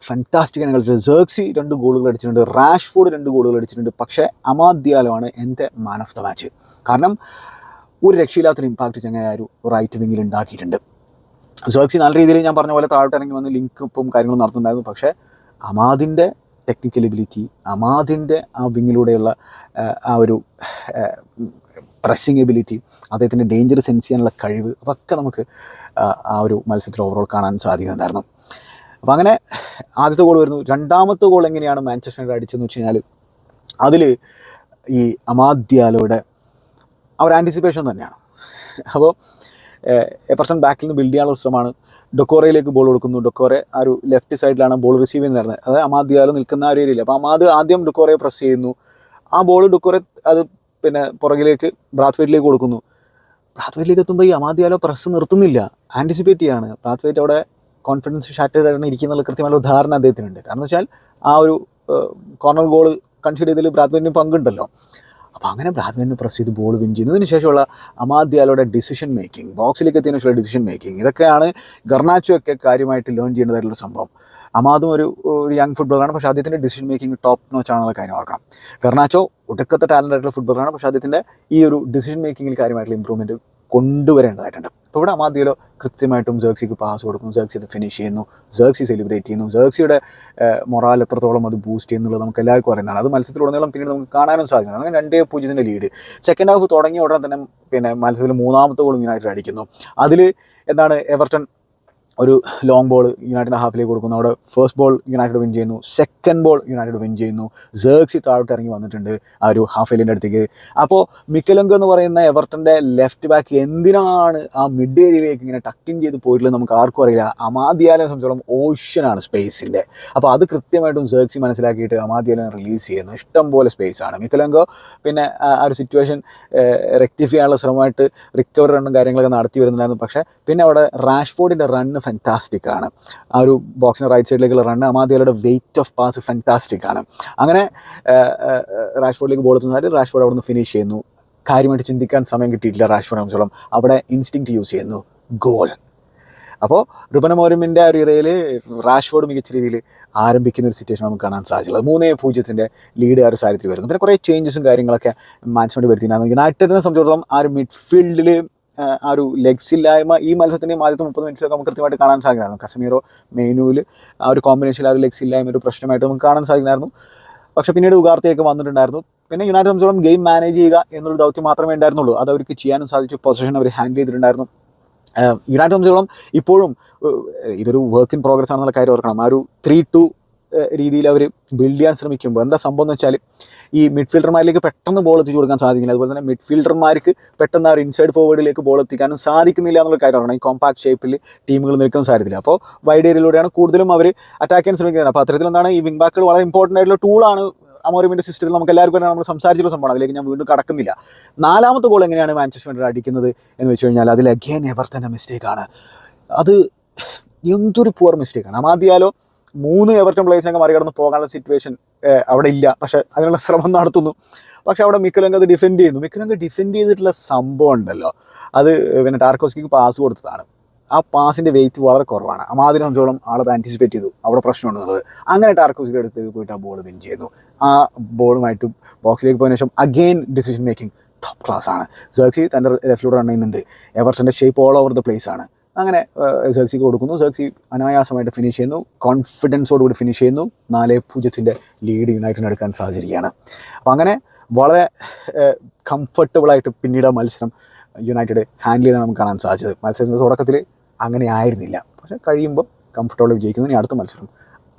ഫാന്റാസ്റ്റിക്കാണ് കളിച്ചത് ജേർക്സി രണ്ട് ഗോളുകൾ അടിച്ചിട്ടുണ്ട് റാഷ്ഫോർഡ് രണ്ട് ഗോളുകൾ അടിച്ചിട്ടുണ്ട് പക്ഷേ അമാദ്യാലോ ആണ് എന്റെ മാൻ ഓഫ് ദ മാച്ച് കാരണം ഒരു രക്ഷയില്ലാത്തൊരു ഇമ്പാക്റ്റ് ചങ്ങായ ഒരു റൈറ്റ് വിങ്ങിൽ ഉണ്ടാക്കിയിട്ടുണ്ട്. ജേർക്സി നല്ല രീതിയിൽ ഞാൻ പറഞ്ഞ പോലെ താഴോട്ട് ഇറങ്ങി വന്ന് ലിങ്ക് ഇപ്പം കാര്യങ്ങളും നടത്തുന്നുണ്ടായിരുന്നു പക്ഷേ അമാദിന്റെ ടെക്നിക്കൽ എബിലിറ്റി അമാദിന്റെ ആ വിങ്ങിലൂടെയുള്ള ആ, ഒരു പ്രസ്സിങ് എബിലിറ്റി അദ്ദേഹത്തിന്റെ ഡേഞ്ചർ സെൻസ് ചെയ്യാനുള്ള കഴിവ് അതൊക്കെ നമുക്ക് ആ, ഒരു മത്സരത്തിൽ ഓവറോൾ കാണാൻ സാധിക്കുന്നുണ്ടായിരുന്നു അപ്പോൾ അങ്ങനെ ആദ്യത്തെ ഗോൾ വരുന്നു. രണ്ടാമത്തെ ഗോൾ എങ്ങനെയാണ് മാഞ്ചസ്റ്റർ യുണൈറ്റഡ് അടിച്ചതെന്ന് വെച്ച് കഴിഞ്ഞാൽ അതിൽ ഈ അമാദ്യാലോയുടെ ആ ഒരു ആന്റിസിപ്പേഷൻ തന്നെയാണ്. അപ്പോൾ എഫർസൺ ബാക്കിൽ നിന്ന് ബിൽഡ് ചെയ്യാനുള്ള ശ്രമമാണ്. ഡൊക്കോറയിലേക്ക് ബോൾ കൊടുക്കുന്നു. ഡൊക്കോറെ ആ ഒരു ലെഫ്റ്റ് സൈഡിലാണ് ബോൾ റിസീവ് ചെയ്യുന്നത് അതായത് അമാദ്യാലോ നിൽക്കുന്ന ആ ഒരു ഏരിയയിൽ അപ്പോൾ അമാദ് ആദ്യം ഡൊക്കോറയെ പ്രസ് ചെയ്യുന്നു. ആ ബോൾ ഡൊക്കോറെ അത് പിന്നെ പുറകിലേക്ക് ബ്രാത്ത്വൈറ്റിലേക്ക് കൊടുക്കുന്നു. ബ്രാത്ത്വൈറ്റിലേക്ക് എത്തുമ്പോൾ ഈ അമാദ്യാലോ പ്രസ് നിർത്തുന്നില്ല. ആന്റിസിപ്പേറ്റ് ചെയ്യാണ്. ബ്രാത്ത്വൈറ്റ് അവിടെ കോൺഫിഡൻസ് ഷാറ്റേഡ് ആണ് ഇരിക്കുന്നുള്ള കൃത്യമായ ഉദാഹരണം അദ്ദേഹത്തിനുണ്ട്. കാരണം വെച്ചാൽ ആ ഒരു കോർണർ ഗോൾ കൺസിഡർ ചെയ്തതിൽ ബ്രാത്ത്വൈറ്റിന് പങ്കുണ്ടല്ലോ. അപ്പോൾ അങ്ങനെ ബ്രാത്ത്വൈറ്റിന് പ്രസ് ചെയ്ത് ബോൾ വിൻ ചെയ്യുന്നതിന് ശേഷമുള്ള അമാദ്യാലോടെ ഡിസിഷൻ മേക്കിംഗ് ബോക്സിലേക്ക് എത്തിയതിനു ശേഷമുള്ള ഡിസിഷൻ മേക്കിംഗ് ഇതൊക്കെയാണ് ഗർണാച്ചോ ഒക്കെ കാര്യമായിട്ട് ലേൺ ചെയ്യേണ്ടതായിട്ടുള്ള സംഭവം. അമാദും ഒരു ഒരു യങ് ഫുട്ബോളറാണ് പക്ഷേ അദ്ദേഹത്തിന്റെ ഡിസിഷൻ മേക്കിംഗ് ടോപ്പ് നോച്ച് ആണെന്നുള്ള കാര്യം ഓർക്കണം. ഗർണാച്ചോ ഒടുക്കത്തെ ടാലന്റ് ആയിട്ടുള്ള ഫുട്ബോളറാണ് പക്ഷേ അദ്ദേഹത്തിന്റെ ഈ ഒരു ഡിസിഷൻ മേക്കിങ്ങിൽ കാര്യമായിട്ടുള്ള ഇമ്പ്രൂവ്മെന്റ് കൊണ്ടുവരേണ്ടതായിട്ടുണ്ട്. അപ്പോൾ ഇവിടെ അമാദിയിലോ കൃത്യമായിട്ടും ജേർക്സിക്ക് പാസ് കൊടുക്കുന്നു ജേർക്സി അത് ഫിനിഷ് ചെയ്യുന്നു ജേർക്സി സെലിബ്രേറ്റ് ചെയ്യുന്നു. ജേർക്സിയുടെ മൊറാൽ എത്രത്തോളം അത് ബൂസ്റ്റ് ചെയ്യുന്നുള്ളത് നമുക്ക് എല്ലാവർക്കും അറിയുന്നതാണ്. അത് മത്സരത്തിലുടനീളം പിന്നീട് നമുക്ക് കാണാനും സാധിക്കണം അങ്ങനെ രണ്ടേ പൂജ്യത്തിന്റെ ലീഡ് സെക്കൻഡ് ഹാഫ് തുടങ്ങിയ ഉടനെ തന്നെ പിന്നെ മത്സരത്തിൽ മൂന്നാമത്തെ ഗോളും യുണൈറ്റഡ് അടിക്കുന്നു. അതിൽ എന്താണ് എവർട്ടൺ ഒരു ലോങ് ബോൾ യുണൈറ്റഡ് ഹാഫിലേക്ക് കൊടുക്കുന്നു. അവിടെ ഫസ്റ്റ് ബോൾ യുണൈറ്റഡ് വിൻ ചെയ്യുന്നു. സെക്കൻഡ് ബോൾ യുണൈറ്റഡ് വിൻ ചെയ്യുന്നു. ജേർക്സി താഴോട്ട് ഇറങ്ങി വന്നിട്ടുണ്ട് ആ ഒരു ഹാഫ് എല്ലിന്റെ അടുത്തേക്ക്. അപ്പോൾ മിക്കലങ്കോ എന്ന് പറയുന്ന എവർട്ടന്റെ ലെഫ്റ്റ് ബാക്ക് എന്തിനാണ് ആ മിഡ് ഏരിയയിലേക്ക് ഇങ്ങനെ ടക്കിൻ ചെയ്ത് പോയിട്ടുള്ളത് നമുക്ക് ആർക്കും അറിയില്ല. അമാദ്യാലയെ സംബന്ധിച്ചോളം ഓഷ്യനാണ് സ്പേസിന്റെ അപ്പോൾ അത് കൃത്യമായിട്ടും ജേർക്സി മനസ്സിലാക്കിയിട്ട് അമാദിയാലയം റിലീസ് ചെയ്യുന്നു. ഇഷ്ടം പോലെ സ്പേസ് ആണ്. മിക്കലങ്കോ പിന്നെ ആ ഒരു സിറ്റുവേഷൻ റെക്ടിഫൈ ചെയ്യാനുള്ള ശ്രമമായിട്ട് റിക്കവറി റണ്ണും കാര്യങ്ങളൊക്കെ നടത്തി വരുന്നുണ്ടായിരുന്നു. പക്ഷേ പിന്നെ അവിടെ റാഷ്ഫോർഡിന്റെ റണ്ണ് ഫാന്റാസ്റ്റിക് ആണ്. ആ ഒരു ബോക്സിന്റെ റൈറ്റ് സൈഡിലേക്കുള്ള റണ്ണ് അമാദിയയുടെ വെയിറ്റ് ഓഫ് പാസ് ഫാന്റാസ്റ്റിക് ആണ്. അങ്ങനെ റാഷ്ഫോർഡിലേക്ക് ബോൾ എത്തുന്ന റാഷ്ഫോർഡ് അവിടെ നിന്ന് ഫിനിഷ് ചെയ്യുന്നു. കാര്യമായിട്ട് ചിന്തിക്കാൻ സമയം കിട്ടിയിട്ടില്ല റാഷ്ഫോർഡ് സംബന്ധിച്ചോളം അവിടെ ഇൻസ്റ്റിങ്ക്റ്റ് യൂസ് ചെയ്യുന്നു. ഗോൾ അപ്പോൾ റുബന മോരമിന്റെ ഒരു ഇറയിൽ റാഷ്ഫോർഡ് മികച്ച രീതിയിൽ ആരംഭിക്കുന്ന ഒരു സിറ്റുവേഷൻ നമുക്ക് കാണാൻ സാധിച്ചുള്ളത് മൂന്നേ പൂജ്യത്തിന്റെ ലീഡ് ആ ഒരു സാഹചര്യത്തിൽ വരുന്നു. പിന്നെ കുറേ ചേഞ്ചസും കാര്യങ്ങളൊക്കെ മാച്ചിനോട് വരുത്തിയിട്ടുണ്ടായിരുന്നു യുണൈറ്റഡിനെ സംബന്ധിച്ചിടത്തോളം ആ ഒരു മിഡ്ഫീൽഡിൽ ആ, ഒരു ലെഗ്സ് ഇല്ലായ്മ ഈ മത്സരത്തിന്റെയും ആദ്യത്തെ മുപ്പത് മിനിറ്റ്സൊക്കെ നമുക്ക് കൃത്യമായിട്ട് കാണാൻ സാധിക്കുമായിരുന്നു കശ്മീറോ മെയിനുവിൽ ആ ഒരു കോമ്പിനേഷനിൽ ആ ഒരു ലെഗ്സ് ഇല്ലായ്മ ഒരു പ്രശ്നമായിട്ട് നമുക്ക് കാണാൻ സാധിക്കുമായിരുന്നു പക്ഷേ പിന്നീട് ഉഗാർത്തിയൊക്കെ വന്നിട്ടുണ്ടായിരുന്നു. പിന്നെ യുണൈറ്റഡ് സംബന്ധിച്ചോളം ഗെയിം മാനേജ് ചെയ്യുക എന്നുള്ള ദൗത്യം മാത്രമേ ഉണ്ടായിരുന്നുള്ളൂ. അത് അവർക്ക് ചെയ്യാനും സാധിച്ചു. പൊസിഷൻ അവർ ഹാൻഡിൽ ചെയ്തിട്ടുണ്ടായിരുന്നു. യുണൈറ്റഡ് സംബന്ധിച്ചോളം ഇപ്പോഴും ഇതൊരു വർക്ക് ഇൻ പ്രോഗ്രസ് ആണെന്നുള്ള കാര്യം ഓർക്കണം. ആ ഒരു ത്രീ ടു രീതിയിൽ അവർ ബിൽഡ് ചെയ്യാൻ ശ്രമിക്കുമ്പോൾ എന്താ സംഭവം എന്ന് വെച്ചാൽ ഈ മിഡ്ഫീൽഡർമാരിലേക്ക് പെട്ടെന്ന് ബോൾ എത്തിച്ചു കൊടുക്കാൻ സാധിക്കില്ല. അതുപോലെ തന്നെ മിഡ്ഫീൽഡർമാർക്ക് പെട്ടെന്ന് ആ ഇൻസൈഡ് ഫോർവേഡിലേക്ക് ബോൾ എത്തിക്കാനും സാധിക്കുന്നില്ല എന്നുള്ള കാര്യമാണ്. ഈ കോമ്പാക്ട് ഷേപ്പിൽ ടീമുകൾ നിൽക്കുന്ന സാഹചര്യത്തിൽ. അപ്പോൾ വൈഡ് ഏരിയയിലൂടെയാണ് കൂടുതലും അവർ അറ്റാക്ക് ചെയ്യാൻ ശ്രമിക്കുന്നത്. അപ്പോൾ അത്തരത്തിൽ എന്താണ് ഈ വിംഗ് ബാക്കുകൾ വളരെ ഇമ്പോർട്ടന്റ് ആയിട്ടുള്ള ടൂളാണ് അമോറിമിന്റെ സിസ്റ്റത്തിൽ നമുക്ക് എല്ലാവർക്കും നമ്മൾ സംസാരിച്ചുള്ള സംഭവമാണ്. അതിലേക്ക് ഞാൻ വീണ്ടും കടക്കുന്നില്ല. നാലാമത്തെ ഗോൾ എങ്ങനെയാണ് മാഞ്ചസ്റ്റർ യുണൈറ്റഡ് അടിക്കുന്നത് എന്ന് വെച്ച് കഴിഞ്ഞാൽ അതിൽ അഗെയിൻ എവർട്ടന്റെ മിസ്റ്റേക്കാണ് അത് എന്തൊരു പുവർ മിസ്റ്റേക്കാണ് അമാദ്യാലോ മൂന്ന് എവർട്ടൺ പ്ലേസിനൊക്കെ മറികടന്ന് പോകാനുള്ള സിറ്റുവേഷൻ അവിടെ ഇല്ല. പക്ഷെ അതിനുള്ള ശ്രമം നടത്തുന്നു. പക്ഷെ അവിടെ മിക്കലങ്ക് അത് ഡിഫെൻഡ് ചെയ്യുന്നു. മിക്കലങ്ക് ഡിഫെൻഡ് ചെയ്തിട്ടുള്ള സംഭവം ഉണ്ടല്ലോ. അത് പിന്നെ ടാർക്കോസ്കിക്ക് പാസ് കൊടുത്തതാണ്. ആ പാസിന്റെ വെയിറ്റ് വളരെ കുറവാണ്. ആ മാതിരി സംബന്ധിച്ചോളം ആളത് ആന്റിസിപ്പേറ്റ് ചെയ്തു. അവിടെ പ്രശ്നമുണ്ടെന്നുള്ളത് അങ്ങനെ ടാർക്കോസ്കി അടുത്തേക്ക് പോയിട്ട് ആ ബോൾ വിൻ ചെയ്യുന്നു. ആ ബോളുമായിട്ട് ബോക്സിലേക്ക് പോയതിനു ശേഷം again decision making top class ആണ്. സെർക്സി തന്റെ ലെഫ്റ്റിലൂടെ റൺ ചെയ്യുന്നുണ്ട്. എവർട്ടന്റെ shape all over the place ആണ്. അങ്ങനെ സെക്സിക്ക് കൊടുക്കുന്നു. സെർക്സി അനായാസമായിട്ട് ഫിനിഷ് ചെയ്യുന്നു. കോൺഫിഡൻസോടുകൂടി ഫിനിഷ് ചെയ്യുന്നു. നാല് പൂജ്യത്തിന്റെ ലീഡ് യുണൈറ്റഡിന് എടുക്കാൻ സാഹചര്യമാണ് അപ്പോൾ അങ്ങനെ വളരെ കംഫർട്ടബിളായിട്ട് പിന്നീട് ആ മത്സരം യുണൈറ്റഡ് ഹാൻഡിൽ ചെയ്താണ് നമുക്ക് കാണാൻ സാധിച്ചത്. മത്സരത്തിന്റെ തുടക്കത്തിൽ അങ്ങനെ ആയിരുന്നില്ല. പക്ഷേ കഴിയുമ്പോൾ കംഫർട്ടബിൾ വിജയിക്കുന്നു. ഇനി അടുത്ത മത്സരം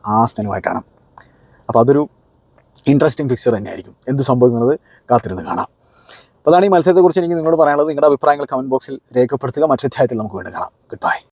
ആസ്നനുമായിട്ടാണ്. അപ്പോൾ അതൊരു ഇൻട്രസ്റ്റിംഗ് ഫിക്സർ തന്നെയായിരിക്കും. എന്ത് സംഭവിക്കുന്നത്? കാത്തിരുന്ന് കാണാം. അപ്പോൾ അതാണ് ഈ മത്സരത്തെക്കുറിച്ച് എനിക്ക് നിങ്ങളോട് പറയാനുള്ളത്. നിങ്ങളുടെ അഭിപ്രായങ്ങൾ കമന്റ് ബോക്സിൽ രേഖപ്പെടുത്തുക. മറ്റൊരു അധ്യായത്തിൽ നമുക്ക് വീണ്ടും കാണാം. Good bye